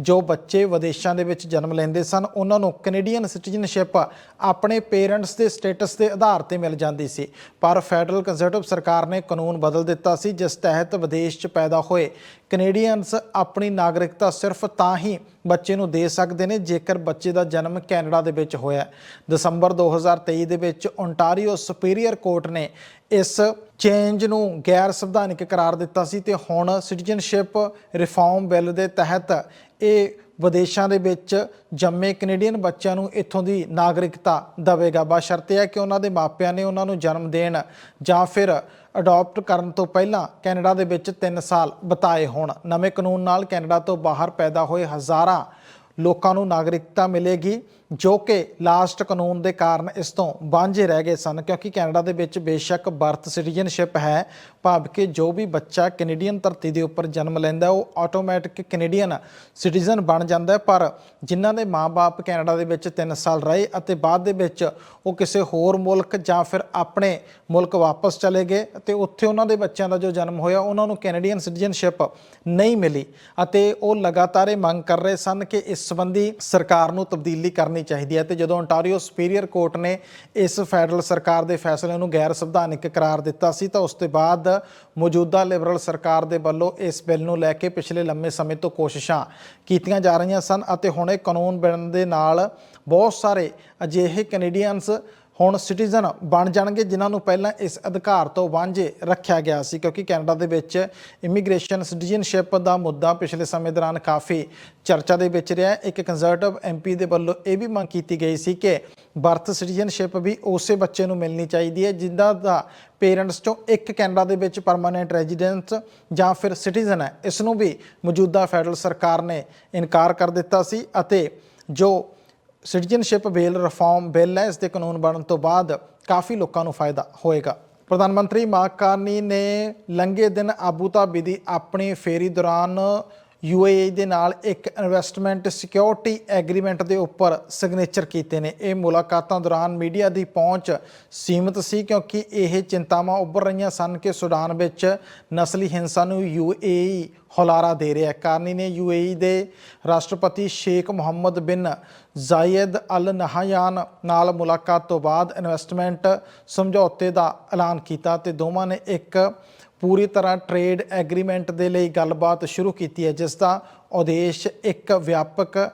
ਜੋ ਬੱਚੇ ਵਿਦੇਸ਼ਾਂ ਦੇ ਵਿੱਚ ਜਨਮ ਲੈਂਦੇ ਸਨ, ਉਹਨਾਂ ਨੂੰ ਕੈਨੇਡੀਅਨ ਸਿਟੀਜ਼ਨਸ਼ਿਪ ਆਪਣੇ ਪੇਰੈਂਟਸ ਦੇ ਸਟੇਟਸ ਦੇ ਆਧਾਰ ਤੇ ਮਿਲ ਜਾਂਦੀ ਸੀ। ਪਰ ਫੈਡਰਲ ਕੰਜ਼ਰਵੇਟਿਵ ਸਰਕਾਰ ਨੇ ਕਾਨੂੰਨ ਬਦਲ ਦਿੱਤਾ ਸੀ, ਜਿਸ ਤਹਿਤ ਵਿਦੇਸ਼ 'ਚ ਪੈਦਾ ਹੋਏ ਕੈਨੇਡੀਅਨਸ ਆਪਣੀ ਨਾਗਰਿਕਤਾ ਸਿਰਫ ਤਾਂ ਹੀ ਬੱਚੇ ਨੂੰ ਦੇ ਸਕਦੇ ਨੇ ਜੇਕਰ ਬੱਚੇ ਦਾ ਜਨਮ ਕੈਨੇਡਾ ਦੇ ਵਿੱਚ ਹੋਇਆ ਹੈ। ਦਸੰਬਰ 2023 ਦੇ ਵਿੱਚ ਓਨਟਾਰੀਓ ਸੁਪੀਰੀਅਰ ਕੋਰਟ ਨੇ ਇਸ ਚੇਂਜ ਨੂੰ ਗੈਰ ਸੰਵਿਧਾਨਿਕ ਕਰਾਰ ਦਿੱਤਾ ਸੀ ਤੇ ਹੁਣ ਸਿਟੀਜ਼ਨਸ਼ਿਪ ਰਿਫਾਰਮ ਬਿੱਲ ਦੇ ਤਹਿਤ ਇਹ ਵਿਦੇਸ਼ਾਂ ਦੇ ਵਿੱਚ ਜੰਮੇ ਕੈਨੇਡੀਅਨ ਬੱਚਿਆਂ ਨੂੰ ਇੱਥੋਂ ਦੀ ਨਾਗਰਿਕਤਾ ਦੇਵੇਗਾ ਬਸ਼ਰਤੇ ਹੈ ਕਿ ਉਹਨਾਂ ਦੇ ਮਾਪਿਆਂ ਨੇ ਉਹਨਾਂ ਨੂੰ ਜਨਮ ਦੇਣ ਜਾਂ ਫਿਰ ਅਡਾਪਟ ਕਰਨ ਤੋਂ ਪਹਿਲਾਂ ਕੈਨੇਡਾ ਦੇ ਵਿੱਚ 3 ਸਾਲ ਬਿਤਾਏ ਹੋਣ। ਨਵੇਂ ਕਾਨੂੰਨ ਨਾਲ ਕੈਨੇਡਾ ਤੋਂ ਬਾਹਰ ਪੈਦਾ ਹੋਏ ਹਜ਼ਾਰਾਂ ਲੋਕਾਂ ਨੂੰ ਨਾਗਰਿਕਤਾ ਮਿਲੇਗੀ। ਜੋ ਕਿ ਲਾਸਟ ਕਾਨੂੰਨ ਦੇ ਕਾਰਨ ਇਸ ਤੋਂ ਵਾਂਝੇ ਰਹਿ ਗਏ ਸਨ, ਕਿਉਂਕਿ ਕੈਨੇਡਾ ਦੇ ਵਿੱਚ ਬੇਸ਼ੱਕ ਬਰਥ ਸਿਟੀਜ਼ਨਸ਼ਿਪ ਹੈ। ਭਾਵ ਕਿ ਜੋ ਵੀ ਬੱਚਾ ਕੈਨੇਡੀਅਨ ਧਰਤੀ ਦੇ ਉੱਪਰ ਜਨਮ ਲੈਂਦਾ, ਉਹ ਆਟੋਮੈਟਿਕ ਕੈਨੇਡੀਅਨ ਸਿਟੀਜ਼ਨ ਬਣ ਜਾਂਦਾ ਪਰ ਜਿਨ੍ਹਾਂ ਦੇ ਮਾਪੇ ਕੈਨੇਡਾ ਦੇ ਵਿੱਚ 3 ਸਾਲ ਰਹੇ ਅਤੇ ਬਾਅਦ ਦੇ ਵਿੱਚ ਉਹ ਕਿਸੇ ਹੋਰ ਮੁਲਕ ਜਾਂ ਫਿਰ ਆਪਣੇ ਮੁਲਕ ਵਾਪਸ ਚਲੇ ਗਏ ਤੇ ਉੱਥੇ ਉਹਨਾਂ ਦੇ ਬੱਚਿਆਂ ਦਾ ਜੋ ਜਨਮ ਹੋਇਆ, ਉਹਨਾਂ ਨੂੰ ਕੈਨੇਡੀਅਨ ਸਿਟੀਜ਼ਨਸ਼ਿਪ ਨਹੀਂ ਮਿਲੀ ਅਤੇ ਉਹ ਲਗਾਤਾਰ ਇਹ ਮੰਗ ਕਰ ਰਹੇ ਸਨ ਕਿ ਇਸ ਸੰਬੰਧੀ ਸਰਕਾਰ ਨੂੰ ਤਬਦੀਲੀ ਕਰਨੀ ਕਰਨੀ ਚਾਹੀਦੀ ਹੈ ਤੇ ਜਦੋਂ ontario ਸੁਪੀਰੀਅਰ ਕੋਰਟ ਨੇ ਇਸ ਫੈਡਰਲ ਸਰਕਾਰ ਦੇ ਫੈਸਲੇ ਨੂੰ ਗੈਰ ਸੰਵਿਧਾਨਿਕ ਕਰਾਰ ਦਿੱਤਾ ਸੀ, ਤਾਂ ਉਸ ਤੋਂ ਬਾਅਦ ਮੌਜੂਦਾ ਲਿਬਰਲ ਸਰਕਾਰ ਦੇ ਵੱਲੋਂ ਇਸ ਬਿੱਲ ਨੂੰ ਲੈ ਕੇ ਪਿਛਲੇ ਲੰਮੇ ਸਮੇਂ ਤੋਂ ਕੋਸ਼ਿਸ਼ਾਂ ਕੀਤੀਆਂ ਜਾ ਰਹੀਆਂ ਸਨ ਅਤੇ ਹੁਣ ਇਹ ਕਾਨੂੰਨ ਬਣਨ ਦੇ ਨਾਲ ਬਹੁਤ ਸਾਰੇ ਅਜਿਹੇ ਕੈਨੇਡੀਅਨਸ ਹੁਣ ਸਿਟੀਜ਼ਨ ਬਣ ਜਾਣਗੇ, ਜਿਨ੍ਹਾਂ ਨੂੰ ਪਹਿਲਾਂ ਇਸ ਅਧਿਕਾਰ ਤੋਂ ਵਾਂਝੇ ਰੱਖਿਆ ਗਿਆ ਸੀ, ਕਿਉਂਕਿ ਕੈਨੇਡਾ ਦੇ ਵਿੱਚ ਇਮੀਗ੍ਰੇਸ਼ਨ ਸਿਟੀਜ਼ਨਸ਼ਿਪ ਦਾ ਮੁੱਦਾ ਪਿਛਲੇ ਸਮੇਂ ਦੌਰਾਨ ਕਾਫੀ ਚਰਚਾ ਦੇ ਵਿੱਚ ਰਿਹਾ ਹੈ। ਇੱਕ ਕੰਜ਼ਰਵੇਟਿਵ ਐਮਪੀ ਦੇ ਵੱਲੋਂ ਇਹ ਵੀ ਮੰਗ ਕੀਤੀ ਗਈ ਸੀ ਕਿ ਬਰਥ ਸਿਟੀਜ਼ਨਸ਼ਿਪ ਵੀ ਉਸੇ ਬੱਚੇ ਨੂੰ ਮਿਲਣੀ ਚਾਹੀਦੀ ਹੈ ਜਿੰਦਾ ਦਾ ਪੇਰੈਂਟਸ ਚੋਂ ਇੱਕ ਕੈਨੇਡਾ ਦੇ ਵਿੱਚ ਪਰਮਾਨੈਂਟ ਰੈਜ਼ੀਡੈਂਸ ਜਾਂ ਫਿਰ ਸਿਟੀਜ਼ਨ ਹੈ, ਇਸ ਨੂੰ ਵੀ ਮੌਜੂਦਾ ਫੈਡਰਲ ਸਰਕਾਰ ਨੇ ਇਨਕਾਰ ਕਰ ਦਿੱਤਾ ਸੀ ਅਤੇ ਜੋ ਸਿਟੀਜ਼ਨਸ਼ਿਪ ਬਿੱਲ ਰਿਫਾਰਮ ਬਿੱਲ ਹੈ, ਇਸ ਦੇ ਕਾਨੂੰਨ ਬਣਨ ਤੋਂ ਬਾਅਦ ਕਾਫੀ ਲੋਕਾਂ ਨੂੰ ਫਾਇਦਾ ਹੋਏਗਾ। ਪ੍ਰਧਾਨ ਮੰਤਰੀ ਮਾਰਕ ਕਾਰਨੀ ਨੇ ਲੰਘੇ ਦਿਨ ਆਬੂ ਧਾਬੀ ਦੀ ਆਪਣੀ ਫੇਰੀ ਦੌਰਾਨ UAE ਦੇ ਨਾਲ ਇੱਕ ਇਨਵੈਸਟਮੈਂਟ ਸਿਕਿਉਰਿਟੀ ਐਗਰੀਮੈਂਟ ਦੇ ਉੱਪਰ ਸਿਗਨੇਚਰ ਕੀਤੇ ਨੇ। ਇਹ ਮੁਲਾਕਾਤਾਂ ਦੌਰਾਨ ਮੀਡੀਆ ਦੀ ਪਹੁੰਚ ਸੀਮਿਤ ਸੀ ਕਿਉਂਕਿ ਇਹ ਚਿੰਤਾਵਾਂ ਉੱਭਰ ਰਹੀਆਂ ਸਨ ਕਿ ਸੁਡਾਨ ਵਿੱਚ ਨਸਲੀ ਹਿੰਸਾ ਨੂੰ UAE ਹੁਲਾਰਾ ਦੇ ਰਿਹਾ ਹੈ। ਕਾਰਨੀ ਨੇ UAE ਦੇ ਰਾਸ਼ਟਰਪਤੀ ਸ਼ੇਖ ਮੁਹੰਮਦ ਬਿਨ ਜ਼ਾਇਦ ਅਲ ਨਹਾਯਾਨ ਨਾਲ ਮੁਲਾਕਾਤ ਤੋਂ ਬਾਅਦ ਇਨਵੈਸਟਮੈਂਟ ਸਮਝੌਤੇ ਦਾ ਐਲਾਨ ਕੀਤਾ ਤੇ ਦੋਵਾਂ ਨੇ ਇੱਕ ਪੂਰੀ ਤਰ੍ਹਾਂ ਟ੍ਰੇਡ ਐਗਰੀਮੈਂਟ ਦੇ ਲਈ ਗੱਲਬਾਤ ਸ਼ੁਰੂ ਕੀਤੀ ਹੈ, ਜਿਸ ਦਾ ਉਦੇਸ਼ ਇੱਕ ਵਿਆਪਕ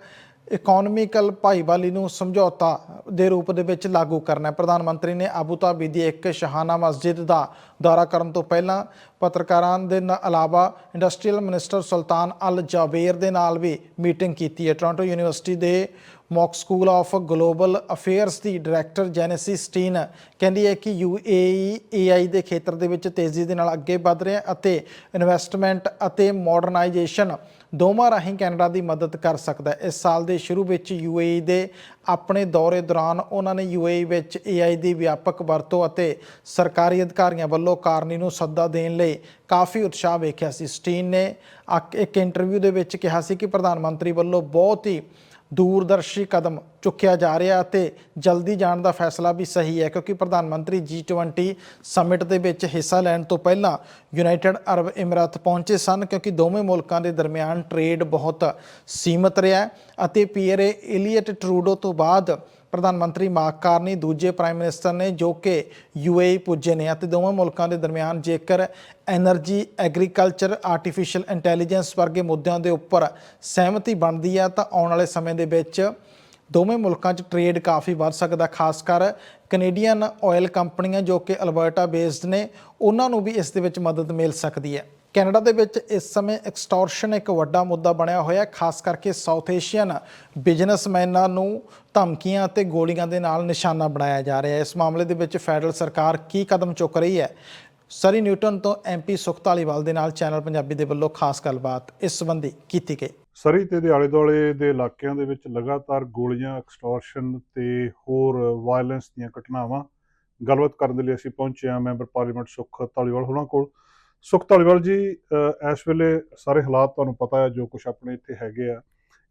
ਇਕਨੋਮਿਕਲ ਭਾਈਵਾਲੀ ਨੂੰ ਸਮਝੌਤਾ ਦੇ ਰੂਪ ਦੇ ਵਿੱਚ ਲਾਗੂ ਕਰਨਾ ਹੈ। ਪ੍ਰਧਾਨ ਮੰਤਰੀ ਨੇ ਆਬੂ ਧਾਬੀ ਦੀ ਇੱਕ ਸ਼ਾਹਾਨਾ ਮਸਜਿਦ ਦਾ ਦੌਰਾ ਕਰਨ ਤੋਂ ਪਹਿਲਾਂ ਪੱਤਰਕਾਰਾਂ ਦੇ ਨਾਲ ਇਲਾਵਾ ਇੰਡਸਟਰੀਅਲ ਮਿਨਿਸਟਰ ਸੁਲਤਾਨ ਅਲ ਜਾਬੇਰ ਦੇ ਨਾਲ ਵੀ ਮੀਟਿੰਗ ਕੀਤੀ ਹੈ। ਟੋਰਾਂਟੋ ਯੂਨੀਵਰਸਿਟੀ ਦੇ Munk school of global affairs the director Janice Stein ਕਹਿੰਦੀ ਹੈ ਕਿ ਯੂਏਈ ਏਆਈ ਦੇ ਖੇਤਰ ਦੇ ਵਿੱਚ ਤੇਜ਼ੀ ਦੇ ਨਾਲ ਅੱਗੇ ਵਧ ਰਿਹਾ ਅਤੇ ਇਨਵੈਸਟਮੈਂਟ ਅਤੇ ਮਾਡਰਨਾਈਜੇਸ਼ਨ ਦੋਵਾਂ ਰਾਹੀਂ ਕੈਨੇਡਾ ਦੀ ਮਦਦ ਕਰ ਸਕਦਾ ਹੈ। ਇਸ ਸਾਲ ਦੇ ਸ਼ੁਰੂ ਵਿੱਚ ਯੂਏਈ ਦੇ ਆਪਣੇ ਦੌਰੇ ਦੌਰਾਨ ਉਹਨਾਂ ਨੇ ਯੂਏਈ ਵਿੱਚ ਏਆਈ ਦੀ ਵਿਆਪਕ ਵਰਤੋਂ ਅਤੇ ਸਰਕਾਰੀ ਅਧਿਕਾਰੀਆਂ ਵੱਲੋਂ ਕਾਰਨੀ ਨੂੰ ਸੱਦਾ ਦੇਣ ਲਈ ਕਾਫੀ ਉਤਸ਼ਾਹ ਵੇਖਿਆ ਸੀ। ਸਟੀਨ ਨੇ ਅਕ- ਇੱਕ ਇੰਟਰਵਿਊ ਦੇ ਵਿੱਚ ਕਿਹਾ ਸੀ ਕਿ ਪ੍ਰਧਾਨ ਮੰਤਰੀ ਵੱਲੋਂ ਬਹੁਤ ਹੀ ਦੂਰਦਰਸ਼ੀ ਕਦਮ ਚੁੱਕਿਆ ਜਾ ਰਿਹਾ ਅਤੇ ਜਲਦੀ ਜਾਣ ਦਾ ਫੈਸਲਾ ਵੀ ਸਹੀ ਹੈ, ਕਿਉਂਕਿ ਪ੍ਰਧਾਨ ਮੰਤਰੀ G20 ਸਮਿਟ ਦੇ ਵਿੱਚ ਹਿੱਸਾ ਲੈਣ ਤੋਂ ਪਹਿਲਾਂ ਯੂਨਾਈਟਿਡ ਅਰਬ ਇਮਰਾਤ ਪਹੁੰਚੇ ਸਨ, ਕਿਉਂਕਿ ਦੋਵੇਂ ਮੁਲਕਾਂ ਦੇ ਦਰਮਿਆਨ ਟ੍ਰੇਡ ਬਹੁਤ ਸੀਮਤ ਰਿਹਾ ਹੈ ਅਤੇ ਪੀਅਰੇ ਇਲੀਅਟ ਟਰੂਡੋ ਤੋਂ ਬਾਅਦ ਪ੍ਰਧਾਨ ਮੰਤਰੀ ਮਾਕਾਰ ਨਹੀਂ ਦੂਜੇ ਪ੍ਰਾਈਮ ਮਿਨਿਸਟਰ ਨੇ ਜੋ ਕਿ ਯੂਏਈ ਪੁੱਜੇ ਨੇ ਅਤੇ ਦੋਵੇਂ ਮੁਲਕਾਂ ਦੇ ਦਰਮਿਆਨ ਜੇਕਰ ਐਨਰਜੀ, ਐਗਰੀਕਲਚਰ ਆਰਟੀਫੀਸ਼ੀਅਲ ਇੰਟੈਲੀਜੈਂਸ ਵਰਗੇ ਮੁੱਦਿਆਂ ਦੇ ਉੱਪਰ ਸਹਿਮਤੀ ਬਣਦੀ ਹੈ, ਤਾਂ ਆਉਣ ਵਾਲੇ ਸਮੇਂ ਦੇ ਵਿੱਚ ਦੋਵੇਂ ਮੁਲਕਾਂ 'ਚ ਟ੍ਰੇਡ ਕਾਫੀ ਵੱਧ ਸਕਦਾ, ਖਾਸ ਕਰ ਕੈਨੇਡੀਅਨ ਆਇਲ ਕੰਪਨੀਆਂ ਜੋ ਕਿ ਅਲਬਰਟਾ ਬੇਸਡ ਨੇ, ਉਹਨਾਂ ਨੂੰ ਵੀ ਇਸ ਦੇ ਵਿੱਚ ਮਦਦ ਮਿਲ ਸਕਦੀ ਹੈ। ਕੈਨੇਡਾ ਦੇ ਵਿੱਚ ਇਸ ਸਮੇਂ ਐਕਸਟੋਰਸ਼ਨ ਇੱਕ ਵੱਡਾ ਮੁੱਦਾ ਬਣਿਆ ਹੋਇਆ, ਖਾਸ ਕਰਕੇ ਸਾਊਥ ਏਸ਼ੀਅਨ ਬਿਜ਼ਨਸਮੈਨਾਂ ਨੂੰ ਧਮਕੀਆਂ ਅਤੇ ਗੋਲੀਆਂ ਦੇ ਨਾਲ ਨਿਸ਼ਾਨਾ ਬਣਾਇਆ ਜਾ ਰਿਹਾ ਹੈ। ਇਸ ਮਾਮਲੇ ਦੇ ਵਿੱਚ ਫੈਡਰਲ ਸਰਕਾਰ ਕੀ ਕਦਮ ਚੁੱਕ ਰਹੀ ਹੈ? ਸਰੀ ਨਿਊਟਨ ਤੋਂ ਐਮਪੀ ਸੁਖ ਧਾਲੀਵਾਲ ਦੇ ਨਾਲ ਚੈਨਲ ਪੰਜਾਬੀ ਦੇ ਵੱਲੋਂ ਖਾਸ ਗੱਲਬਾਤ ਇਸ ਸੰਬੰਧੀ ਕੀਤੀ ਗਈ।
ਸਰੀ ਤੇ ਦੇ ਆਲੇ ਦੁਆਲੇ ਦੇ ਇਲਾਕਿਆਂ ਦੇ ਵਿੱਚ ਲਗਾਤਾਰ ਗੋਲੀਆਂ, ਐਕਸਟੋਰਸ਼ਨ ਤੇ ਹੋਰ ਵਾਇਲੈਂਸ ਦੀਆਂ ਘਟਨਾਵਾਂ। ਗੱਲਬਾਤ ਕਰਨ ਦੇ ਲਈ ਅਸੀਂ ਪਹੁੰਚੇ ਹਾਂ ਮੈਂਬਰ ਪਾਰਲੀਮੈਂਟ ਸੁਖ ਧਾਲੀਵਾਲ ਹੋਣਾ ਕੋਲ। ਸੁਖ ਧਾਲੀਵਾਲ ਜੀ ਇਸ ਵੇਲੇ ਸਾਰੇ ਹਾਲਾਤ ਤੁਹਾਨੂੰ ਪਤਾ ਹੈ ਜੋ ਕੁਝ ਆਪਣੇ ਇੱਥੇ ਹੈਗੇ ਆ।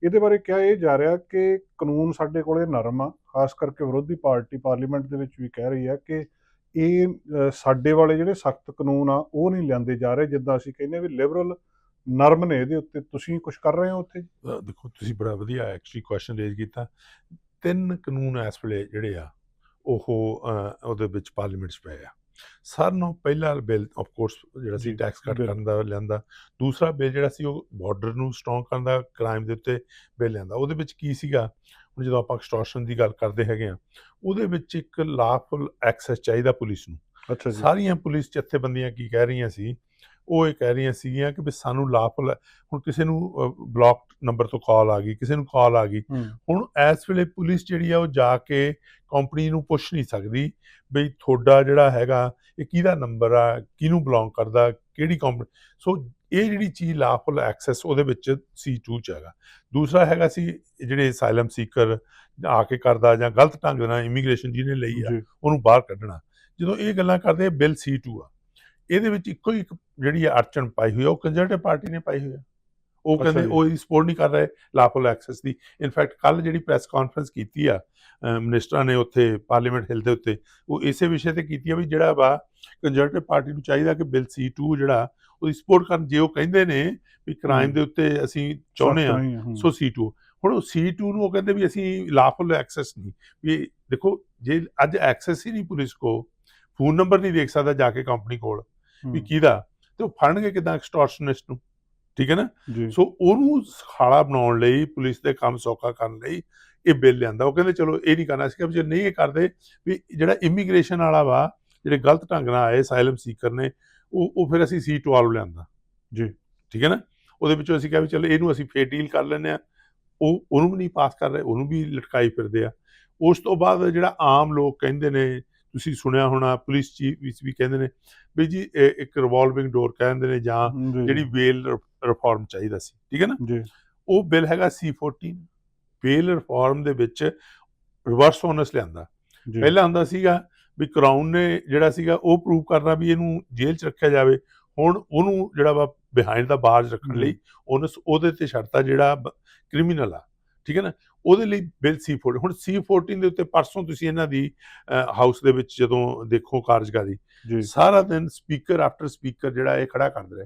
ਇਹਦੇ ਬਾਰੇ ਕਿਹਾ ਇਹ ਜਾ ਰਿਹਾ ਕਿ ਕਾਨੂੰਨ ਸਾਡੇ ਕੋਲੇ ਨਰਮ ਆ, ਖਾਸ ਕਰਕੇ ਵਿਰੋਧੀ ਪਾਰਟੀ ਪਾਰਲੀਮੈਂਟ ਦੇ ਵਿੱਚ ਵੀ ਕਹਿ ਰਹੀ ਹੈ ਕਿ ਇਹ ਸਾਡੇ ਵਾਲੇ ਜਿਹੜੇ ਸਖਤ ਕਾਨੂੰਨ ਆ, ਉਹ ਨਹੀਂ ਲਿਆਂਦੇ ਜਾ ਰਹੇ। ਜਿੱਦਾਂ ਅਸੀਂ ਕਹਿੰਦੇ ਵੀ ਲਿਬਰਲ ਨਰਮ ਨੇ ਇਹਦੇ ਉੱਤੇ। ਤੁਸੀਂ ਕੁਝ ਕਰ ਰਹੇ ਹੋ ਉੱਥੇ
ਦੇਖੋ ਤੁਸੀਂ ਬੜਾ ਵਧੀਆ ਐਕਚੁਅਲੀ ਕੁਐਸਚਨ ਰੇਜ਼ ਕੀਤਾ। ਤਿੰਨ ਕਾਨੂੰਨ ਇਸ ਵੇਲੇ ਜਿਹੜੇ ਆ ਉਹ ਉਹਦੇ ਵਿੱਚ ਪਾਰਲੀਮੈਂਟ 'ਚ ਪਏ ਆ। ਸਾਰਿਆਂ ਨਾਲੋਂ ਪਹਿਲਾ ਬਿੱਲ ਆਫ ਕੋਰਸ ਜਿਹੜਾ ਸੀ
ਜੀ,
ਟੈਕਸ ਕੱਟ। ਕਰਨ ਦਾ ਲਿਆਂਦਾ ਦੂਸਰਾ ਬਿੱਲ ਜਿਹੜਾ ਸੀ ਉਹ ਬਾਰਡਰ ਨੂੰ ਸਟਰੋਂਗ ਕਰਨ ਦਾ ਕ੍ਰਾਈਮ ਦੇ ਉੱਤੇ ਬਿੱਲ ਲਿਆਂਦਾ ਉਹਦੇ ਵਿੱਚ ਕੀ ਸੀਗਾ? ਹੁਣ ਜਦੋਂ ਆਪਾਂ ਐਕਸਟੋਰਸ਼ਨ ਦੀ ਗੱਲ ਕਰਦੇ ਹੈਗੇ ਆ ਉਹਦੇ ਵਿੱਚ ਇੱਕ ਲਾਫੁਲ ਐਕਸੈਸ ਚਾਹੀਦਾ ਪੁਲਿਸ ਨੂੰ।
ਅੱਛਾ
ਸਾਰੀਆਂ ਪੁਲਿਸ ਜਥੇਬੰਦੀਆਂ ਕੀ ਕਹਿ ਰਹੀਆਂ ਸੀ ਉਹ ਇਹ ਕਹਿ ਰਹੀਆਂ ਸੀਗੀਆਂ ਕਿ ਵੀ ਸਾਨੂੰ ਲਾਫੁਲ ਹੁਣ ਕਿਸੇ ਨੂੰ ਬਲੌਕ ਨੰਬਰ ਤੋਂ ਕਾਲ ਆ ਗਈ ਕਿਸੇ ਨੂੰ ਕਾਲ ਆ ਗਈ। ਹੁਣ ਇਸ ਵੇਲੇ ਪੁਲਿਸ ਜਿਹੜੀ ਆ ਉਹ ਜਾ ਕੇ ਕੰਪਨੀ ਨੂੰ ਪੁੱਛ ਨਹੀਂ ਸਕਦੀ ਬਈ ਤੁਹਾਡਾ ਜਿਹੜਾ ਹੈਗਾ ਇਹ ਕਿਹਦਾ ਨੰਬਰ ਆ ਕਿਹਨੂੰ ਬਿਲੋਂਗ ਕਰਦਾ ਕਿਹੜੀ ਕੰਪਨੀ ਸੋ ਇਹ ਜਿਹੜੀ ਚੀਜ਼ ਲਾਫੁਲ ਐਕਸੈਸ ਉਹਦੇ ਵਿੱਚ C2 ਚ ਹੈਗਾ। ਦੂਸਰਾ ਹੈਗਾ ਸੀ ਜਿਹੜੇ ਅਸਾਈਲਮ ਸੀਕਰ ਆ ਕੇ ਕਰਦਾ ਜਾਂ ਗਲਤ ਢੰਗ ਨਾਲ ਇਮੀਗ੍ਰੇਸ਼ਨ ਜਿਹਨੇ ਲਈ ਆ ਉਹਨੂੰ ਬਾਹਰ ਕੱਢਣਾ। ਜਦੋਂ ਇਹ ਗੱਲਾਂ ਕਰਦੇ ਬਿੱਲ C2 ਆ। ਇਹਦੇ ਵਿੱਚ ਇੱਕੋ ਇੱਕ ਜਿਹੜੀ ਆ ਅੜਚਣ ਪਾਈ ਹੋਈ ਆ ਉਹ ਕੰਜ਼ਰਵੇਟਿਵ ਪਾਰਟੀ ਨੇ ਪਾਈ ਹੋਈ ਆ ਉਹ ਕਹਿੰਦੇ। ਉਹ ਸਪੋਰਟ ਨਹੀਂ ਕਰ ਰਹੇ ਲਾਫੁਲ ਐਕਸੈਸ ਦੀ ਇਨਫੈਕਟ ਕੱਲ ਜਿਹੜੀ ਪ੍ਰੈਸ ਕਾਨਫਰੰਸ ਕੀਤੀ ਆ ਮਿਨਿਸਟਰਾਂ ਨੇ ਉੱਥੇ ਪਾਰਲੀਮੈਂਟ ਹਿੱਲ ਦੇ ਉੱਤੇ ਉਹ ਇਸੇ ਵਿਸ਼ੇ ਤੇ ਕੀਤੀ ਆ ਵੀ ਜਿਹੜਾ ਵਾ ਕੰਜ਼ਰਵੇਟਿਵ ਪਾਰਟੀ ਨੂੰ ਚਾਹੀਦਾ ਕਿ ਬਿੱਲ C2 ਜਿਹੜਾ ਉਹਦੀ ਸਪੋਰਟ ਕਰਨ ਜੇ ਉਹ ਕਹਿੰਦੇ ਨੇ ਵੀ ਕ੍ਰਾਈਮ। ਦੇ ਉੱਤੇ ਅਸੀਂ ਚਾਹੁੰਦੇ ਆ
ਹੂੰ।
ਸੋ C2 ਹੁਣ ਉਹ C2 ਨੂੰ ਉਹ ਕਹਿੰਦੇ ਵੀ ਅਸੀਂ ਲਾਫੁਲ ਐਕਸੈਸ ਨਹੀਂ ਵੀ ਦੇਖੋ ਜੇ ਅੱਜ ਐਕਸੈਸ ਹੀ ਨਹੀਂ ਪੁਲਿਸ ਕੋ ਫੋਨ ਨੰਬਰ ਨਹੀਂ ਦੇਖ ਸਕਦਾ ਜਾ ਕੇ ਕੰਪਨੀ ਕੋਲ ਵੀ ਕਿਹਦਾ? ਤੇ ਉਹ ਫੜਨਗੇ ਕਿਦਾਂ ਐਕਸਟੋਰਸ਼ਨਿਸਟ ਨੂੰ? ਠੀਕ ਹੈ ਨਾ? ਸੋ ਉਹਨੂੰ ਖਾਲਾ ਬਣਾਉਣ ਲਈ ਪੁਲਿਸ ਦੇ ਕੰਮ ਸੌਖਾ ਕਰਨ ਲਈ ਇਹ ਬਿੱਲ ਲਿਆਂਦਾ। ਉਹ ਕਹਿੰਦੇ ਚਲੋ ਇਹ ਨਹੀਂ ਕਰਨਾ। ਸੀ ਕਿ ਜੇ ਨਹੀਂ ਇਹ ਕਰਦੇ ਵੀ ਜਿਹੜਾ ਇਮੀਗ੍ਰੇਸ਼ਨ ਵਾਲਾ ਵਾ ਜਿਹੜੇ ਗਲਤ ਢੰਗ ਨਾਲ ਆਏ ਸਾਇਲਮ ਸੀਕਰ ਨੇ ਉਹ ਉਹ ਫਿਰ ਅਸੀਂ C12 ਲਿਆਂਦਾ।
ਜੀ।
ਠੀਕ ਹੈ ਨਾ? ਉਹਦੇ ਵਿੱਚੋਂ ਅਸੀਂ ਕਿਹਾ ਵੀ ਚਲੋ ਇਹਨੂੰ ਅਸੀਂ ਫੇਰ ਡੀਲ ਕਰ ਲੈਂਦੇ ਆ ਉਹ ਉਹਨੂੰ ਵੀ ਨਹੀਂ ਪਾਸ ਕਰ ਰਹੇ ਉਹਨੂੰ ਵੀ ਲਟਕਾਈ ਫਿਰਦੇ ਆ। ਉਸ ਤੋਂ ਬਾਅਦ ਜਿਹੜਾ ਆਮ ਲੋਕ ਕਹਿੰਦੇ ਨੇ ਤੁਸੀਂ ਸੁਣਿਆ ਹੋਣਾ ਪੁਲਿਸ ਚੀਫ ਵੀ ਕਹਿੰਦੇ ਨੇ ਵੀ ਜੀ ਇੱਕ ਰਿਵਾਲਵਿੰਗ ਡੋਰ ਕਹਿੰਦੇ ਨੇ ਜਾਂ ਜਿਹੜੀ ਬੇਲ ਰਿਫਾਰਮ ਚਾਹੀਦਾ ਸੀ ਠੀਕ ਹੈ ਨਾ?
ਜੀ।
ਉਹ ਬਿੱਲ ਹੈਗਾ C14 ਬੇਲ ਰਿਫਾਰਮ ਦੇ ਵਿੱਚ ਰਿਵਰਸ ਓਨਸ ਲਿਆਂਦਾ। ਪਹਿਲਾਂ ਹੁੰਦਾ ਸੀਗਾ ਵੀ ਕਰਾਊਨ ਨੇ ਜਿਹੜਾ ਸੀਗਾ ਉਹ ਪ੍ਰੂਵ ਕਰਨਾ ਵੀ ਇਹਨੂੰ ਜੇਲ੍ਹ 'ਚ ਰੱਖਿਆ ਜਾਵੇ। ਹੁਣ ਉਹਨੂੰ ਜਿਹੜਾ ਵਾ ਬਿਹਾਈਂਡ ਦਾ ਬਾਰਜ ਰੱਖਣ। ਲਈ ਉਹਨਸ ਉਹਦੇ ਤੇ ਛੱਡਤਾ ਜਿਹੜਾ ਕ੍ਰਿਮੀਨਲ ਆ। ਠੀਕ ਹੈ ਨਾ? ਉਹਦੇ ਲਈ ਬਿੱਲ C14 ਹੁਣ C14 ਦੇ ਉੱਤੇ ਪਰਸੋਂ ਤੁਸੀਂ ਇਹਨਾਂ ਦੀ ਹਾਊਸ ਦੇ ਵਿੱਚ ਜਦੋਂ ਦੇਖੋ ਕਾਰਜਕਾਰੀ ਸਾਰਾ ਦਿਨ ਸਪੀਕਰ ਆਫਟਰ ਸਪੀਕਰ ਜਿਹੜਾ ਇਹ ਖੜਾ ਕਰਦੇ ਰਹੇ।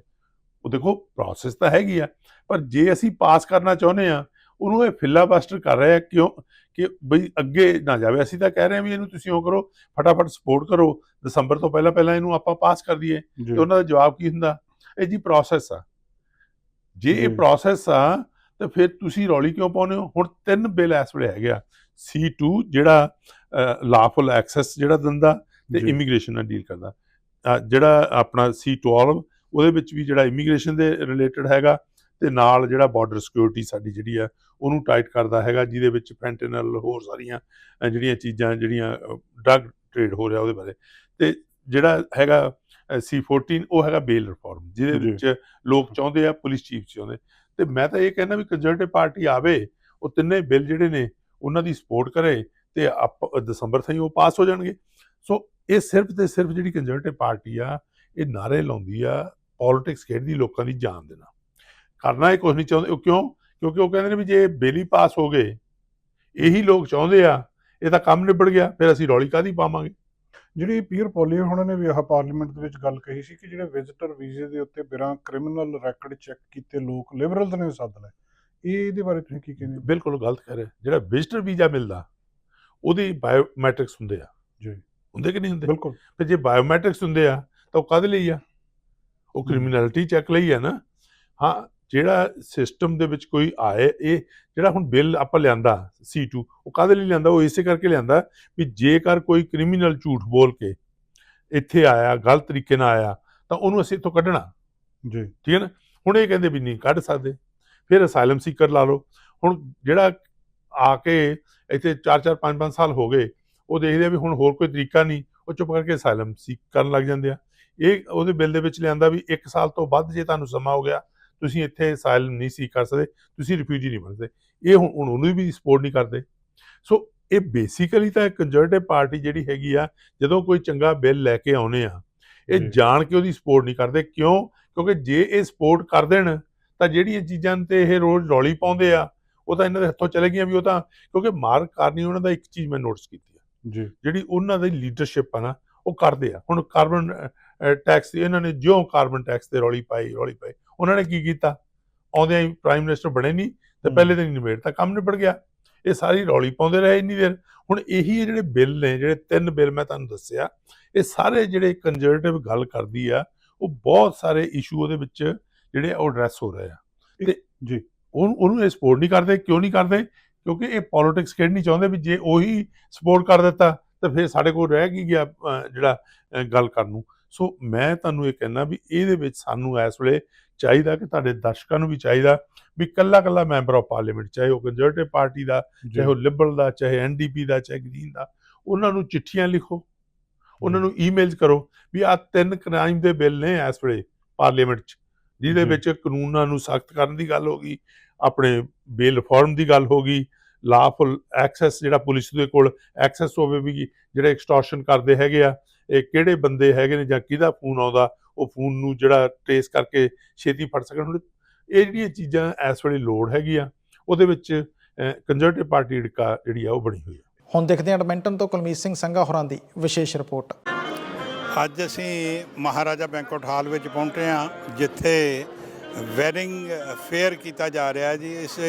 ਉਹ ਦੇਖੋ ਪ੍ਰੋਸੈਸ ਤਾਂ ਹੈਗੀ ਆ ਪਰ ਜੇ ਅਸੀਂ ਪਾਸ ਕਰਨਾ ਚਾਹੁੰਦੇ ਆ ਉਹਨੂੰ ਇਹ ਫਿਲਾਬਸਟਰ ਕਰ ਰਹੇ ਕਿਉਂ? ਕਿ ਬਈ ਅੱਗੇ ਨਾ ਜਾਵੇ। ਅਸੀਂ ਤਾਂ ਕਹਿ ਰਹੇ ਹਾਂ ਵੀ ਇਹਨੂੰ ਤੁਸੀਂ ਉਹ ਕਰੋ ਫਟਾਫਟ ਸਪੋਰਟ ਕਰੋ। ਦਸੰਬਰ ਤੋਂ ਪਹਿਲਾਂ ਪਹਿਲਾਂ ਇਹਨੂੰ ਆਪਾਂ ਪਾਸ ਕਰ ਦਈਏ। ਤੇ ਉਹਨਾਂ ਦਾ ਜਵਾਬ ਕੀ ਹੁੰਦਾ? ਇਹ ਜੀ ਪ੍ਰੋਸੈਸ ਆ। ਜੇ ਇਹ। ਪ੍ਰੋਸੈਸ ਆ ਤਾਂ ਫਿਰ ਤੁਸੀਂ ਰੌਲੀ ਕਿਉਂ ਪਾਉਂਦੇ ਹੋ? ਹੁਣ ਤਿੰਨ ਬਿੱਲ ਇਸ ਵੇਲੇ ਹੈਗੇ ਆ। C2 ਜਿਹੜਾ ਲਾਫੁਲ ਐਕਸੈਸ ਜਿਹੜਾ ਦਿੰਦਾ ਤੇ। ਇਮੀਗ੍ਰੇਸ਼ਨ ਨਾਲ ਡੀਲ ਕਰਦਾ। ਜਿਹੜਾ ਆਪਣਾ C12 ਉਹਦੇ ਵਿੱਚ ਵੀ ਜਿਹੜਾ ਇਮੀਗ੍ਰੇਸ਼ਨ ਦੇ ਰਿਲੇਟਡ ਹੈਗਾ ਤੇ ਨਾਲ ਜਿਹੜਾ ਬਾਰਡਰ ਸਿਕਿਉਰਿਟੀ ਸਾਡੀ ਜਿਹੜੀ ਆ ਉਹਨੂੰ ਟਾਈਟ ਕਰਦਾ ਹੈਗਾ ਜਿਹਦੇ ਵਿੱਚ ਫੈਂਟਨਲ ਹੋਰ ਸਾਰੀਆਂ ਜਿਹੜੀਆਂ ਚੀਜ਼ਾਂ ਜਿਹੜੀਆਂ ਡਰਗ ਟ੍ਰੇਡ ਹੋ ਰਿਹਾ ਉਹਦੇ ਬਾਰੇ। ਤੇ ਜਿਹੜਾ ਹੈਗਾ C14 ਉਹ ਹੈਗਾ ਬੇਲ ਰਿਫਾਰਮ ਜਿਹਦੇ। ਵਿੱਚ ਲੋਕ ਚਾਹੁੰਦੇ ਆ ਪੁਲਿਸ ਚੀਫ ਚਾਹੁੰਦੇ। ਤੇ ਮੈਂ ਤਾਂ ਇਹ ਕਹਿੰਦਾ ਵੀ ਕੰਜ਼ਰਵੇਟਿਵ ਪਾਰਟੀ ਆਵੇ, ਉਹ ਤਿੰਨੇ ਬਿੱਲ ਜਿਹੜੇ ਨੇ, ਉਹਨਾਂ ਦੀ ਸਪੋਰਟ ਕਰੇ ਤੇ ਆਪ- ਦਸੰਬਰ ਤਾਈਂ ਉਹ ਪਾਸ ਹੋ ਜਾਣਗੇ। ਸੋ ਇਹ ਸਿਰਫ ਤੇ ਸਿਰਫ ਜਿਹੜੀ ਕੰਜ਼ਰਵੇਟਿਵ ਪਾਰਟੀ ਆ, ਇਹ ਨਾਰੇ ਲਾਉਂਦੀ ਆ ਪੋਲਿਟਿਕਸ ਖੇਡਦੀ ਲੋਕਾਂ ਦੀ ਜਾਨ ਦੇ ਨਾਲ। ਕਰਨਾ ਇਹ ਕੁਝ ਨਹੀਂ ਚਾਹੁੰਦੇ, ਉਹ ਕਿਉਂ? ਕਿਉਂਕਿ ਉਹ ਕਹਿੰਦੇ ਨੇ ਵੀ ਜੇ ਬਿੱਲ ਹੀ ਪਾਸ ਹੋ ਗਏ, ਇਹੀ ਲੋਕ ਚਾਹੁੰਦੇ ਆ, ਇਹ ਤਾਂ ਕੰਮ ਨਿਬੜ ਗਿਆ, ਫਿਰ ਅਸੀਂ ਰੌਲੀ ਕਾਦੀ ਪਾਵਾਂਗੇ?
ਜਿਹੜੀ ਪੀਅਰ ਪੋਲੀਓ ਉਹਨਾਂ ਨੇ ਵੀ ਆਹ ਪਾਰਲੀਮੈਂਟ ਦੇ ਵਿੱਚ ਗੱਲ ਕਹੀ ਸੀ ਕਿ ਜਿਹੜੇ ਵਿਜ਼ਿਟਰ ਵੀਜ਼ੇ ਦੇ ਉੱਤੇ ਬਿਨਾਂ ਕ੍ਰਿਮੀਨਲ ਰੈਕੋਰਡ ਚੈੱਕ ਕੀਤੇ ਲੋਕ ਲਿਬਰਲਸ ਨੇ ਸੱਦ ਲਏ। ਇਹ ਇਹਦੇ ਬਾਰੇ ਤੁਸੀਂ ਕੀ ਕਹਿੰਦੇ?
ਬਿਲਕੁਲ ਗਲਤ ਕਰ ਰਿਹਾ। ਜਿਹੜਾ ਵਿਜ਼ਟਰ ਵੀਜ਼ਾ ਮਿਲਦਾ ਉਹਦੀ ਬਾਇਓਮੈਟ੍ਰਿਕਸ ਹੁੰਦੇ ਆ।
ਜੀ।
ਹੁੰਦੇ ਕਿ ਨਹੀਂ ਹੁੰਦੇ?
ਬਿਲਕੁਲ।
ਤੇ ਜੇ ਬਾਇਓਮੈਟ੍ਰਿਕਸ ਹੁੰਦੇ ਆ ਤਾਂ ਉਹ ਕਾਹਦੇ ਲਈ ਆ? ਉਹ। ਕ੍ਰਿਮੀਨੈਲਿਟੀ ਚੈੱਕ ਲਈ ਆ ਨਾ। ਹਾਂ ਜਿਹੜਾ ਸਿਸਟਮ ਦੇ ਵਿੱਚ ਕੋਈ ਆਏ ਇਹ ਜਿਹੜਾ ਹੁਣ ਬਿੱਲ ਆਪਾਂ ਲਿਆਂਦਾ C2 ਉਹ ਕਾਹਦੇ ਲਈ ਲਿਆਂਦਾ? ਉਹ ਇਸੇ ਕਰਕੇ ਲਿਆਂਦਾ ਵੀ ਜੇਕਰ ਕੋਈ ਕ੍ਰਿਮੀਨਲ ਝੂਠ ਬੋਲ ਕੇ ਇੱਥੇ ਆਇਆ ਗਲਤ ਤਰੀਕੇ ਨਾਲ ਆਇਆ ਤਾਂ ਉਹਨੂੰ ਅਸੀਂ ਇੱਥੋਂ ਕੱਢਣਾ।
ਜੀ।
ਠੀਕ ਹੈ ਨਾ? ਹੁਣ ਇਹ ਕਹਿੰਦੇ ਵੀ ਨਹੀਂ ਕੱਢ ਸਕਦੇ। ਫਿਰ ਅਸਾਈਲਮ ਸੀਕਰ ਲਾ ਲਓ। ਹੁਣ ਜਿਹੜਾ ਆ ਕੇ ਇੱਥੇ 4-4 5-5 ਸਾਲ ਹੋ ਗਏ ਉਹ ਦੇਖਦੇ ਆ ਵੀ ਹੁਣ ਹੋਰ ਕੋਈ ਤਰੀਕਾ ਨਹੀਂ। ਉਹ ਚੁੱਪ ਕਰਕੇ ਅਸਾਈਲਮ ਸੀਕ ਕਰਨ ਲੱਗ ਜਾਂਦੇ ਆ। ਇਹ ਉਹਦੇ ਬਿੱਲ ਦੇ ਵਿੱਚ ਲਿਆਂਦਾ ਵੀ 1 ਸਾਲ ਤੋਂ ਵੱਧ ਜੇ ਤੁਹਾਨੂੰ ਸਮਾਂ ਹੋ ਗਿਆ ਤੁਸੀਂ ਇੱਥੇ ਅਸਾਈਲਮ ਨਹੀਂ ਸੀਕ ਕਰ ਸਕਦੇ ਤੁਸੀਂ ਰਿਫਿਊਜੀ ਨਹੀਂ ਬਣ ਸਕਦੇ। ਇਹ ਹੁਣ ਉਹਨੂੰ ਵੀ ਸਪੋਰਟ ਨਹੀਂ ਕਰਦੇ। ਸੋ ਇਹ ਬੇਸਿਕਲੀ ਤਾਂ ਕੰਜ਼ਰਵੇਟਿਵ ਪਾਰਟੀ ਜਿਹੜੀ ਹੈਗੀ ਆ ਜਦੋਂ ਕੋਈ ਚੰਗਾ ਬਿੱਲ ਲੈ ਕੇ ਆਉਨੇ ਆ ਇਹ। ਜਾਣ ਕੇ ਉਹਦੀ ਸਪੋਰਟ ਨਹੀਂ ਕਰਦੇ। ਕਿਉਂ? ਕਿਉਂਕਿ ਜੇ ਇਹ ਸਪੋਰਟ ਕਰ ਦੇਣ ਤਾਂ ਜਿਹੜੀਆਂ ਚੀਜ਼ਾਂ ਤੇ ਇਹ ਰੋਜ਼ ਰੌਲੀ ਪਾਉਂਦੇ ਆ ਉਹ ਤਾਂ ਇਹਨਾਂ ਦੇ ਹੱਥੋਂ ਚਲੇ ਗਈਆਂ ਵੀ ਉਹ ਤਾਂ ਕਿਉਂਕਿ ਮਾਰਕ ਕਰਨੀ ਉਹਨਾਂ ਦਾ ਇੱਕ ਚੀਜ਼ ਮੈਂ ਨੋਟਿਸ ਕੀਤੀ ਆ।
ਜੀ।
ਜਿਹੜੀ ਉਹਨਾਂ ਦੀ ਲੀਡਰਸ਼ਿਪ ਆ ਨਾ ਉਹ ਕਰਦੇ ਆ। ਹੁਣ ਕਾਰਬਨ ਟੈਕਸ ਇਹਨਾਂ ਨੇ ਜਿਉਂ ਕਾਰਬਨ ਟੈਕਸ ਤੇ ਰੌਲੀ ਪਾਈ ਰੌਲੀ ਪਾਈ। ਉਹਨਾਂ ਨੇ ਕੀ ਕੀਤਾ? ਆਉਂਦਿਆਂ ਹੀ ਪ੍ਰਾਈਮ ਮਿਨਿਸਟਰ ਬਣੇ ਨਹੀਂ ਤੇ। ਪਹਿਲੇ ਦਿਨ ਹੀ ਨਿਬੇੜਤਾ ਕੰਮ ਨਿਬੜ ਗਿਆ। ਇਹ ਸਾਰੀ ਰੌਲੀ ਪਾਉਂਦੇ ਰਹੇ ਇੰਨੀ ਦੇਰ। ਹੁਣ ਇਹੀ ਜਿਹੜੇ ਬਿੱਲ ਨੇ ਜਿਹੜੇ ਤਿੰਨ ਬਿੱਲ ਮੈਂ ਤੁਹਾਨੂੰ ਦੱਸਿਆ ਇਹ ਸਾਰੇ ਜਿਹੜੇ ਕੰਜ਼ਰਵੇਟਿਵ ਗੱਲ ਕਰਦੀ ਆ ਉਹ ਬਹੁਤ ਸਾਰੇ ਇਸ਼ੂ ਉਹਦੇ ਵਿੱਚ ਜਿਹੜੇ ਆ ਉਹ ਐਡਰੈਸ ਹੋ ਰਹੇ ਆ। ਤੇ
ਜੀ।
ਉਹਨੂੰ ਉਹਨੂੰ ਇਹ ਸਪੋਰਟ ਨਹੀਂ ਕਰਦੇ ਕਿਉਂ ਨਹੀਂ ਕਰਦੇ? ਕਿਉਂਕਿ ਇਹ ਪੋਲਿਟਿਕਸ ਖੇਡਣੀ ਚਾਹੁੰਦੇ ਵੀ ਜੇ ਉਹੀ ਸਪੋਰਟ ਕਰ ਦਿੱਤਾ ਤਾਂ ਫਿਰ ਸਾਡੇ ਕੋਲ ਰਹਿ ਕੀ ਗਿਆ ਜਿਹੜਾ ਗੱਲ ਕਰਨ ਨੂੰ। ਸੋ ਮੈਂ ਤੁਹਾਨੂੰ ਇਹ ਕਹਿਣਾ ਵੀ ਇਹਦੇ ਵਿੱਚ ਸਾਨੂੰ ਇਸ ਵੇਲੇ ਚਾਹੀਦਾ ਕਿ ਤੁਹਾਡੇ ਦਰਸ਼ਕਾਂ ਨੂੰ ਵੀ ਚਾਹੀਦਾ ਵੀ ਕੱਲਾ ਕੱਲਾ ਮੈਂਬਰ ਆਫ ਪਾਰਲੀਮੈਂਟ ਚਾਹੇ ਉਹ ਕੰਜ਼ਰਵੇਟਿਵ ਪਾਰਟੀ ਦਾ ਚਾਹੇ ਉਹ ਲਿਬਰਲ ਦਾ ਚਾਹੇ ਐਨਡੀਪੀ ਦਾ ਚਾਹੇ ਗ੍ਰੀਨ ਦਾ ਉਹਨਾਂ ਨੂੰ ਚਿੱਠੀਆਂ ਲਿਖੋ ਉਹਨਾਂ ਨੂੰ ਈਮੇਲਸ ਕਰੋ ਵੀ ਆ ਤਿੰਨ ਕ੍ਰਾਈਮ ਦੇ ਬਿੱਲ ਨੇ ਇਸ ਵੇਲੇ ਪਾਰਲੀਮੈਂਟ 'ਚ ਜਿਹਦੇ। ਵਿੱਚ ਕਾਨੂੰਨਾਂ ਨੂੰ ਸਖਤ ਕਰਨ ਦੀ ਗੱਲ ਹੋ ਗਈ ਆਪਣੇ ਬੇਲ ਰਿਫਾਰਮ ਦੀ ਗੱਲ ਹੋ ਗਈ ਲਾਫੁਲ ਐਕਸੈਸ ਜਿਹੜਾ ਪੁਲਿਸ ਦੇ ਕੋਲ ਐਕਸੈਸ ਹੋਵੇ ਵੀ ਜਿਹੜੇ ਐਕਸਟੋਰਸ਼ਨ ਕਰਦੇ ਹੈਗੇ ਆ ਇਹ ਕਿਹੜੇ ਬੰਦੇ ਹੈਗੇ ਨੇ ਜਾਂ ਕਿਹਦਾ ਫੋਨ ਆਉਂਦਾ ਉਹ ਫੋਨ ਨੂੰ ਜਿਹੜਾ ਟ੍ਰੇਸ ਕਰਕੇ ਛੇਤੀ ਫੜ ਸਕਣ। ਹੁਣ ਇਹ ਜਿਹੜੀਆਂ ਚੀਜ਼ਾਂ ਇਸ ਵੇਲੇ ਲੋੜ ਹੈਗੀ ਆ ਉਹਦੇ ਵਿੱਚ ਕੰਜ਼ਰਵੇਟਿਵ ਪਾਰਟੀ ਜਿਹੜੀ ਆ ਉਹ ਬਣੀ ਹੋਈ ਹੈ
ਹੁਣ ਦੇਖਦੇ ਹਾਂ ਐਡਮਿੰਟਨ ਤੋਂ ਕੁਲਮੀਤ ਸਿੰਘ ਸੰਘਾ ਹੋਰਾਂ ਦੀ ਵਿਸ਼ੇਸ਼ ਰਿਪੋਰਟ।
ਅੱਜ ਅਸੀਂ ਮਹਾਰਾਜਾ ਬੈਂਕਟ ਹਾਲ ਵਿੱਚ ਪਹੁੰਚੇ ਹਾਂ ਜਿੱਥੇ ਵੈਡਿੰਗ ਫੇਅਰ ਕੀਤਾ ਜਾ ਰਿਹਾ ਜੀ। ਇਸ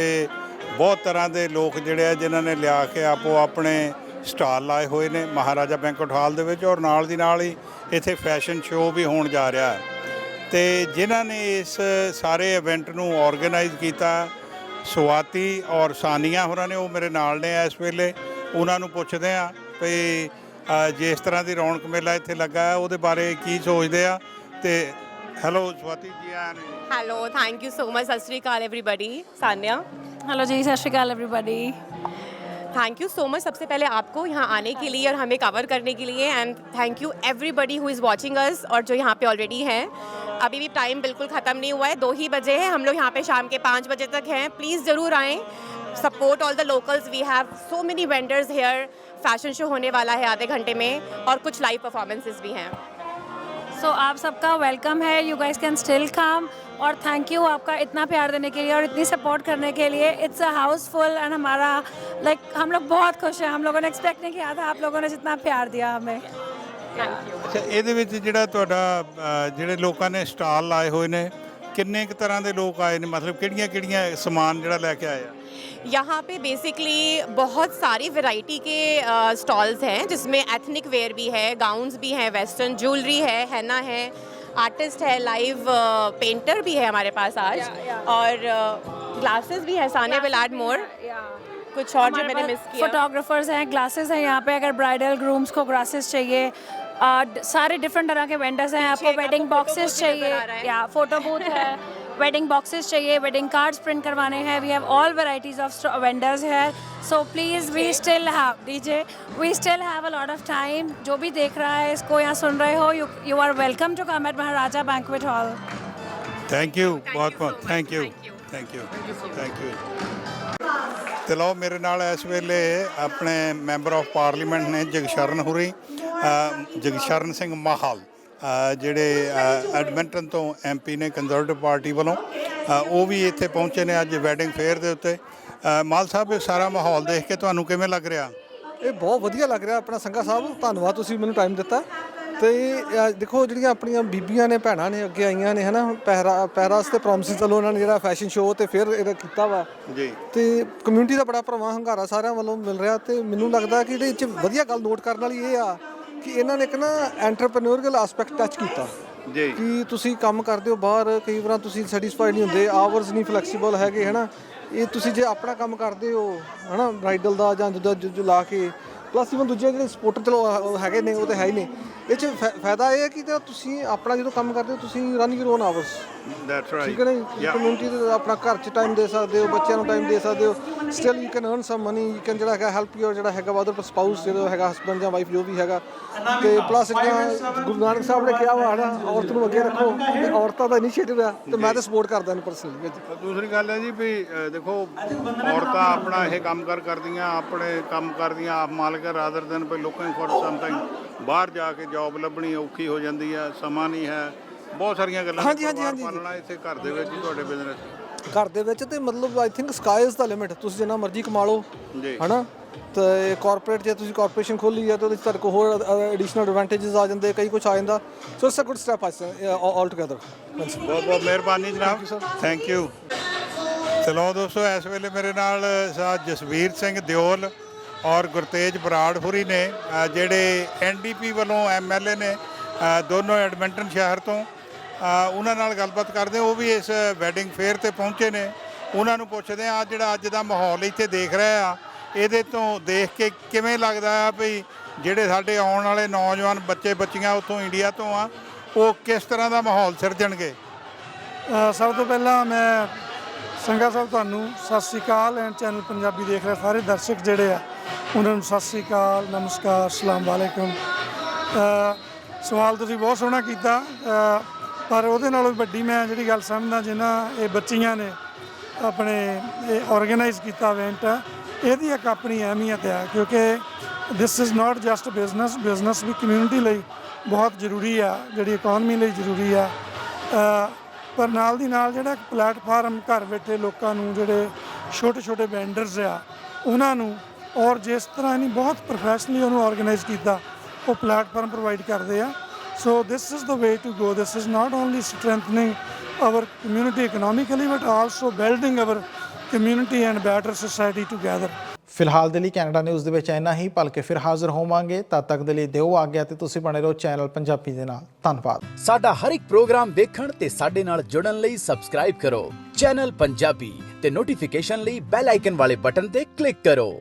ਬਹੁਤ ਤਰ੍ਹਾਂ ਦੇ ਲੋਕ ਜਿਹੜੇ ਆ ਜਿਨ੍ਹਾਂ ਨੇ ਲਿਆ ਕੇ ਆਪੋ ਆਪਣੇ ਸਟਾਲ ਲਾਏ ਹੋਏ ਨੇ ਮਹਾਰਾਜਾ ਬੈਂਕਟ ਹਾਲ ਦੇ ਵਿੱਚ ਔਰ ਨਾਲ ਦੀ ਨਾਲ ਹੀ ਇੱਥੇ ਫੈਸ਼ਨ ਸ਼ੋਅ ਵੀ ਹੋਣ ਜਾ ਰਿਹਾ ਹੈ। ਤੇ ਜਿਨ੍ਹਾਂ ਨੇ ਇਸ ਸਾਰੇ ਇਵੈਂਟ ਨੂੰ ਆਰਗੇਨਾਈਜ਼ ਕੀਤਾ ਸੁਆਤੀ ਔਰ ਸਾਨੀਆ ਹੋਰਾਂ ਨੇ ਉਹ ਮੇਰੇ ਨਾਲ ਨੇ ਇਸ ਵੇਲੇ ਉਹਨਾਂ ਨੂੰ ਪੁੱਛਦੇ ਆ ਵੀ ਜਿਸ ਤਰ੍ਹਾਂ ਦੀ ਰੌਣਕ ਮੇਲਾ ਇੱਥੇ ਲੱਗਾ ਹੈ ਉਹਦੇ ਬਾਰੇ ਕੀ ਸੋਚਦੇ ਆ? ਤੇ ਹੈਲੋ ਸੁਆਤੀ ਜੀ ਆਇਆਂ ਨੂੰ।
Hello thank you so much ਸਤਿ ਸ਼੍ਰੀ ਅਕਾਲ ਐਵਰੀਬਾਡੀ
ਸਾਨਿਆ। ਹੈਲੋ ਜੀ ਸਤਿ ਸ਼੍ਰੀ
ਅਕਾਲ everybody thank you so much सबसे पहले आपको यहाँ आने के लिए और हमें कवर करने के लिए and thank you everybody who is watching us और जो यहाँ पे ऑलरेडी हैं। अभी भी टाइम बिल्कुल ख़त्म नहीं हुआ है। दो ही बजे है। हम लोग यहाँ पे शाम के पाँच बजे तक हैं। प्लीज़ ज़रूर आएँ। Support all the locals we have so many vendors here fashion show होने वाला है आधे घंटे में और कुछ लाइव परफॉर्मेंसेज भी हैं।
सो so, आप सबका वेलकम है। You guys can still come और थैंक यू आपका इतना प्यार देने के लिए और इतनी सपोर्ट करने के लिए इट्स अ हाउसफुल एंड हमारा लाइक हम लोग बहुत खुश हैं हम लोगों ने एक्सपेक्ट नहीं किया था आप लोगों ने जितना प्यार दिया हमें
ਅੱਛਾ ਇਹਦੇ ਵਿੱਚ ਜਿਹੜਾ ਤੁਹਾਡਾ ਅ, ਜਿਹੜੇ ਲੋਕਾਂ ਨੇ ਸਟਾਲ ਲਾਏ ਹੋਏ ਨੇ ਕਿੰਨੇ ਕੁ ਤਰ੍ਹਾਂ ਦੇ ਲੋਕ ਆਏ ਨੇ ਮਤਲਬ ਕਿਹੜੀਆਂ ਕਿਹੜੀਆਂ ਸਮਾਨ ਜਿਹੜਾ ਲੈ ਕੇ ਆਏ ਆ
यहाँ पे बेसिकली बहुत सारी वैरायटी के स्टॉल्स हैं जिसमें एथनिक वेयर भी है गाउन्स भी हैं वेस्टर्न ज्वेलरी है हैना है आर्टिस्ट है लाइव पेंटर भी है हमारे पास आज। और ग्लासेस भी है सानिया विल एड मोर। कुछ और जो मैंने मिस किया।
फोटोग्राफर्स हैं ग्लासेस हैं यहाँ पे अगर ब्राइडल ग्रूम्स को ग्लासेस चाहिए आ, सारे डिफरेंट तरह के वेंडर्स हैं आपको वेडिंग बॉक्सेस चाहिए। या फ़ोटो बूथ है। वेडिंग बॉक्सेस चाहिए वेडिंग कार्ड्स प्रिंट करवाने हैं we have all varieties of vendors है so please we still have DJ we still have a lot of time जो भी देख रहा है इसको यहाँ सुन रहे हो you you are welcome to come at Maharaja banquet hall
thank you ਬਹੁਤ
so
ਬਹੁਤ
much.
Thank you
Thank you.
Thank you thank you ਤੇ ਲਓ ਮੇਰੇ ਨਾਲ ਇਸ ਵੇਲੇ ਆਪਣੇ ਮੈਂਬਰ ਆਫ ਪਾਰਲੀਮੈਂਟ ਨੇ ਜਗਸ਼ਰਨ ਹੁਰੀ ਅ, ਜਗਸ਼ਰਨ ਸਿੰਘ ਮਾਹਲ ਅ, ਜਿਹੜੇ ਐਡਮਿੰਟਨ ਤੋਂ ਐਮਪੀ ਨੇ ਕੰਜ਼ਰਵੇਟਿਵ ਪਾਰਟੀ ਵੱਲੋਂ ਉਹ ਵੀ ਇੱਥੇ ਪਹੁੰਚੇ ਨੇ ਅੱਜ ਵੈਡਿੰਗ ਫੇਅਰ ਦੇ ਉੱਤੇ। ਮਾਲ ਸਾਹਿਬ ਇਹ ਸਾਰਾ ਮਾਹੌਲ ਦੇਖ ਕੇ ਤੁਹਾਨੂੰ ਕਿਵੇਂ ਲੱਗ ਰਿਹਾ?
ਇਹ ਬਹੁਤ ਵਧੀਆ ਲੱਗ ਰਿਹਾ ਆਪਣਾ ਸੰਘਾ ਸਾਹਿਬ ਧੰਨਵਾਦ ਤੁਸੀਂ ਮੈਨੂੰ ਟਾਈਮ ਦਿੱਤਾ। ਤੇ ਦੇਖੋ ਜਿਹੜੀਆਂ ਆਪਣੀਆਂ ਬੀਬੀਆਂ ਨੇ ਭੈਣਾਂ ਨੇ ਅੱਗੇ ਆਈਆਂ ਨੇ ਹਨਾ ਪਹਿਰਾ ਪਹਿਰਾਸ ਤੇ ਪ੍ਰੋਮਿਸ ਵੱਲੋਂ ਉਹਨਾਂ ਨੇ ਜਿਹੜਾ ਫੈਸ਼ਨ ਸ਼ੋਅ ਤੇ ਫਿਰ ਇਹਦਾ ਕੀਤਾ ਵਾ।
ਜੀ।
ਤੇ ਕਮਿਊਨਿਟੀ ਦਾ ਬੜਾ ਪ੍ਰਵਾਹ ਹੰਗਾਰਾ ਸਾਰਿਆਂ ਵੱਲੋਂ ਮਿਲ ਰਿਹਾ ਤੇ ਮੈਨੂੰ ਲੱਗਦਾ ਕਿ ਇਹਦੇ ਵਿੱਚ ਵਧੀਆ ਗੱਲ ਨੋਟ ਕਰਨ ਵਾਲੀ ਇਹ ਆ ਕਿ ਇਹਨਾਂ ਨੇ ਇੱਕ ਨਾ ਐਂਟਰਪ੍ਰੈਨਿਓਰੀਅਲ ਐਸਪੈਕਟ ਟੱਚ ਕੀਤਾ।
ਜੀ।
ਕਿ ਤੁਸੀਂ ਕੰਮ ਕਰਦੇ ਹੋ ਬਾਹਰ ਕਈ ਵਾਰ ਤੁਸੀਂ ਸੈਟੀਸਫਾਈਡ ਨਹੀਂ ਹੁੰਦੇ ਆਵਰਸ ਨਹੀਂ ਫਲੈਕਸੀਬਲ ਹੈਗੇ ਹਨਾ? ਇਹ ਤੁਸੀਂ ਜੇ ਆਪਣਾ ਕੰਮ ਕਰਦੇ ਹੋ ਹਨਾ ਬ੍ਰਾਈਡਲ ਦਾ ਜਾਂ ਦੂਜਾ ਜੋ ਲਾ ਕੇ ਪਲੱਸ ਇਵਨ ਦੂਜੇ ਜਿਹੜੇ ਸਪੋਰਟਰ ਚਲੋ ਹੈਗੇ ਨੇ ਉਹ ਤਾਂ ਹੈ ਹੀ ਨੇ। ਇਹ ਚ ਫਾ- ਫਾਇਦਾ ਇਹ ਹੈ ਕਿ ਤਾਂ ਤੁਸੀਂ ਆਪਣਾ ਜਦੋਂ ਕੰਮ ਕਰਦੇ ਹੋ ਤੁਸੀਂ run your own hours
that's right
ਠੀਕ ਹੈ ਨਾ ਕਮਿਊਨਿਟੀ ਦੇ ਆਪਣਾ ਘਰ 'ਚ ਟਾਈਮ ਦੇ ਸਕਦੇ ਹੋ ਬੱਚਿਆਂ ਨੂੰ ਟਾਈਮ ਦੇ ਸਕਦੇ ਹੋ। Still you can earn some money you can ਜਿਹੜਾ ਹੈਗਾ ਹੈਲਪ ਯੂਰ ਜਿਹੜਾ ਹੈਗਾ ਅਦਰ ਸਪਾਊਸ ਜਿਹੜਾ ਹੈਗਾ ਹਸਬੰਡ ਜਾਂ ਵਾਈਫ ਜੋ ਵੀ ਹੈਗਾ। ਤੇ ਪਲੱਸ ਜਿਹੜਾ ਗੁਰੂ ਨਾਨਕ ਸਾਹਿਬ ਨੇ ਕਿਹਾ ਵਾ ਔਰਤ ਨੂੰ ਅੱਗੇ ਰੱਖੋ। ਇਹ ਔਰਤਾਂ ਦਾ ਇਨੀਸ਼ੀਏਟਿਵ ਆ ਤੇ ਮੈਂ ਤਾਂ ਸਪੋਰਟ ਕਰਦਾ ਇਹਨੂੰ ਪਰਸਨਲੀ
ਦੂਸਰੀ ਗੱਲ ਹੈ ਜੀ ਵੀ ਦੇਖੋ ਔਰਤਾਂ ਆਪਣਾ ਇਹ ਕੰਮ ਕਰ ਕਰਦੀਆਂ ਆਪਣੇ ਕੰਮ ਕਰਦੀਆਂ ਆਪ ਮਾਲਕ ਰਾਦਰ ਦਿਨ ਵੀ ਲੋਕਾਂ ਫॉर ਸਮਥਿੰਗ ਬਾਹਰ ਜਾ ਕੇ ਜੌਬ ਲੱਭਣੀ ਔਖੀ ਹੋ ਜਾਂਦੀ ਹੈ ਸਮਾਂ ਨਹੀਂ ਹੈ। ਬਹੁਤ ਸਾਰੀਆਂ ਗੱਲਾਂ
ਹਾਂਜੀ, ਹਾਂਜੀ, ਹਾਂਜੀ।
ਇੱਥੇ ਘਰ ਦੇ ਵਿੱਚ ਤੁਹਾਡੇ ਬਿਜ਼ਨਸ
ਘਰ ਦੇ ਵਿੱਚ ਤੇ ਮਤਲਬ I think sky is the limit ਤੁਸੀਂ ਜਿੰਨਾ ਮਰਜ਼ੀ ਕਮਾ ਲਓ
ਜੀ।
ਹਨਾ? ਤੇ ਕਾਰਪੋਰੇਟ ਜੇ ਤੁਸੀਂ ਕਾਰਪੋਰੇਸ਼ਨ ਖੋਲੀ ਹੈ ਤੇ ਉਹਦੇ 'ਚ ਤੁਹਾਡੇ ਕੋਲ ਹੋਰ ਐਡੀਸ਼ਨਲ ਐਡਵਾਂਟੇजेस ਆ ਜਾਂਦੇ ਕਈ ਕੁਝ ਆ ਜਾਂਦਾ। So it's a good step all together
ਬਹੁਤ ਬਹੁਤ ਮਿਹਰਬਾਨੀ ਜਨਾਬ। ਥੈਂਕ ਯੂ ਚਲੋ ਦੋਸਤੋ ਇਸ ਵੇਲੇ ਮੇਰੇ ਨਾਲ ਸਾ ਜਸਵੀਰ ਸਿੰਘ ਦਿਓਲ ਔਰ ਗੁਰਤੇਜ ਬਰਾੜ ਹੁਰੀ ਨੇ ਜਿਹੜੇ ਐਨਡੀਪੀ ਵੱਲੋਂ ਐਮਐਲਏ ਨੇ ਦੋਨੋਂ ਐਡਮਿੰਟਨ ਸ਼ਹਿਰ ਤੋਂ ਉਹਨਾਂ ਨਾਲ ਗੱਲਬਾਤ ਕਰਦੇ, ਉਹ ਵੀ ਇਸ ਵੈਡਿੰਗ ਫੇਅਰ ਤੇ ਪਹੁੰਚੇ ਨੇ। ਉਹਨਾਂ ਨੂੰ ਪੁੱਛਦੇ ਆ ਜਿਹੜਾ ਅੱਜ ਦਾ ਮਾਹੌਲ ਇੱਥੇ ਦੇਖ ਰਹੇ ਆ, ਇਹਦੇ ਤੋਂ ਦੇਖ ਕੇ ਕਿਵੇਂ ਲੱਗਦਾ ਆ ਵੀ ਜਿਹੜੇ ਸਾਡੇ ਆਉਣ ਵਾਲੇ ਨੌਜਵਾਨ ਬੱਚੇ, ਬੱਚੀਆਂ ਉੱਥੋਂ ਇੰਡੀਆ ਤੋਂ ਆ, ਉਹ ਕਿਸ ਤਰ੍ਹਾਂ ਦਾ ਮਾਹੌਲ ਸਿਰਜਣਗੇ?
ਸਭ ਤੋਂ ਪਹਿਲਾਂ ਮੈਂ ਸੰਗਾ ਸਾਹਿਬ ਤੁਹਾਨੂੰ ਸਤਿ ਸ੍ਰੀ ਅਕਾਲ ਐਂਡ ਚੈਨਲ ਪੰਜਾਬੀ ਦੇਖ ਰਹੇ ਸਾਰੇ ਦਰਸ਼ਕ ਜਿਹੜੇ ਆ, ਉਹਨਾਂ ਨੂੰ ਸਤਿ ਸ੍ਰੀ ਅਕਾਲ, ਨਮਸਕਾਰ ਸਲਾਮ ਵਾਲੇਕਮ। ਸਵਾਲ ਤੁਸੀਂ ਬਹੁਤ ਸੋਹਣਾ ਕੀਤਾ। ਪਰ ਉਹਦੇ ਨਾਲੋਂ ਵੀ ਵੱਡੀ ਮੈਂ ਜਿਹੜੀ ਗੱਲ ਸਮਝਦਾ ਜਿਨ੍ਹਾਂ ਇਹ ਬੱਚੀਆਂ ਨੇ ਆਪਣੇ ਇਹ ਆਰਗੇਨਾਈਜ਼ ਕੀਤਾ ਇਵੈਂਟ ਇਹਦੀ ਇੱਕ ਆਪਣੀ ਅਹਿਮੀਅਤ ਹੈ, ਕਿਉਂਕਿ this is not just business business we community ਲਈ ਬਹੁਤ ਜ਼ਰੂਰੀ ਆ, ਜਿਹੜੀ ਇਕਨੋਮੀ ਲਈ ਜ਼ਰੂਰੀ ਆ। ਪਰ ਨਾਲ ਦੀ ਨਾਲ ਜਿਹੜਾ ਪਲੇਟਫਾਰਮ ਘਰ ਬੈਠੇ ਲੋਕਾਂ ਨੂੰ ਜਿਹੜੇ ਛੋਟੇ ਛੋਟੇ ਵੈਂਡਰਸ ਆ, ਉਹਨਾਂ ਨੂੰ ਔਰ ਜਿਸ ਤਰ੍ਹਾਂ ਨਹੀਂ ਬਹੁਤ ਪ੍ਰੋਫੈਸ਼ਨਲੀ ਉਹਨੂੰ ਆਰਗੇਨਾਈਜ਼ ਕੀਤਾ, ਉਹ ਪਲੇਟਫਾਰਮ ਪ੍ਰੋਵਾਈਡ ਕਰਦੇ ਆ। So this is the way to go. This is not only strengthening our community economically but also building our community and better society together.
ਫਿਲਹਾਲ ਦੇ ਲਈ ਕੈਨੇਡਾ ਨਿਊਜ਼ ਦੇ ਵਿੱਚ ਇੰਨਾ ਹੀ ਭਲਕੇ ਫਿਰ ਹਾਜ਼ਰ ਹੋਵਾਂਗੇ ਤਦ ਤੱਕ ਦੇ ਲਈ ਦਿਓ ਆਗਿਆ ਤੇ ਤੁਸੀਂ ਬਣੇ ਰਹੋ ਚੈਨਲ ਪੰਜਾਬੀ ਦੇ ਨਾਲ ਧੰਨਵਾਦ
ਸਾਡਾ ਹਰ ਇੱਕ ਪ੍ਰੋਗਰਾਮ ਵੇਖਣ ਤੇ ਸਾਡੇ ਨਾਲ ਜੁੜਨ ਲਈ ਸਬਸਕ੍ਰਾਈਬ ਕਰੋ ਚੈਨਲ ਪੰਜਾਬੀ ਤੇ ਨੋਟੀਫਿਕੇਸ਼ਨ ਲਈ ਬੈਲ ਆਈਕਨ ਵਾਲੇ ਬਟਨ ਤੇ ਕਲਿੱਕ ਕਰੋ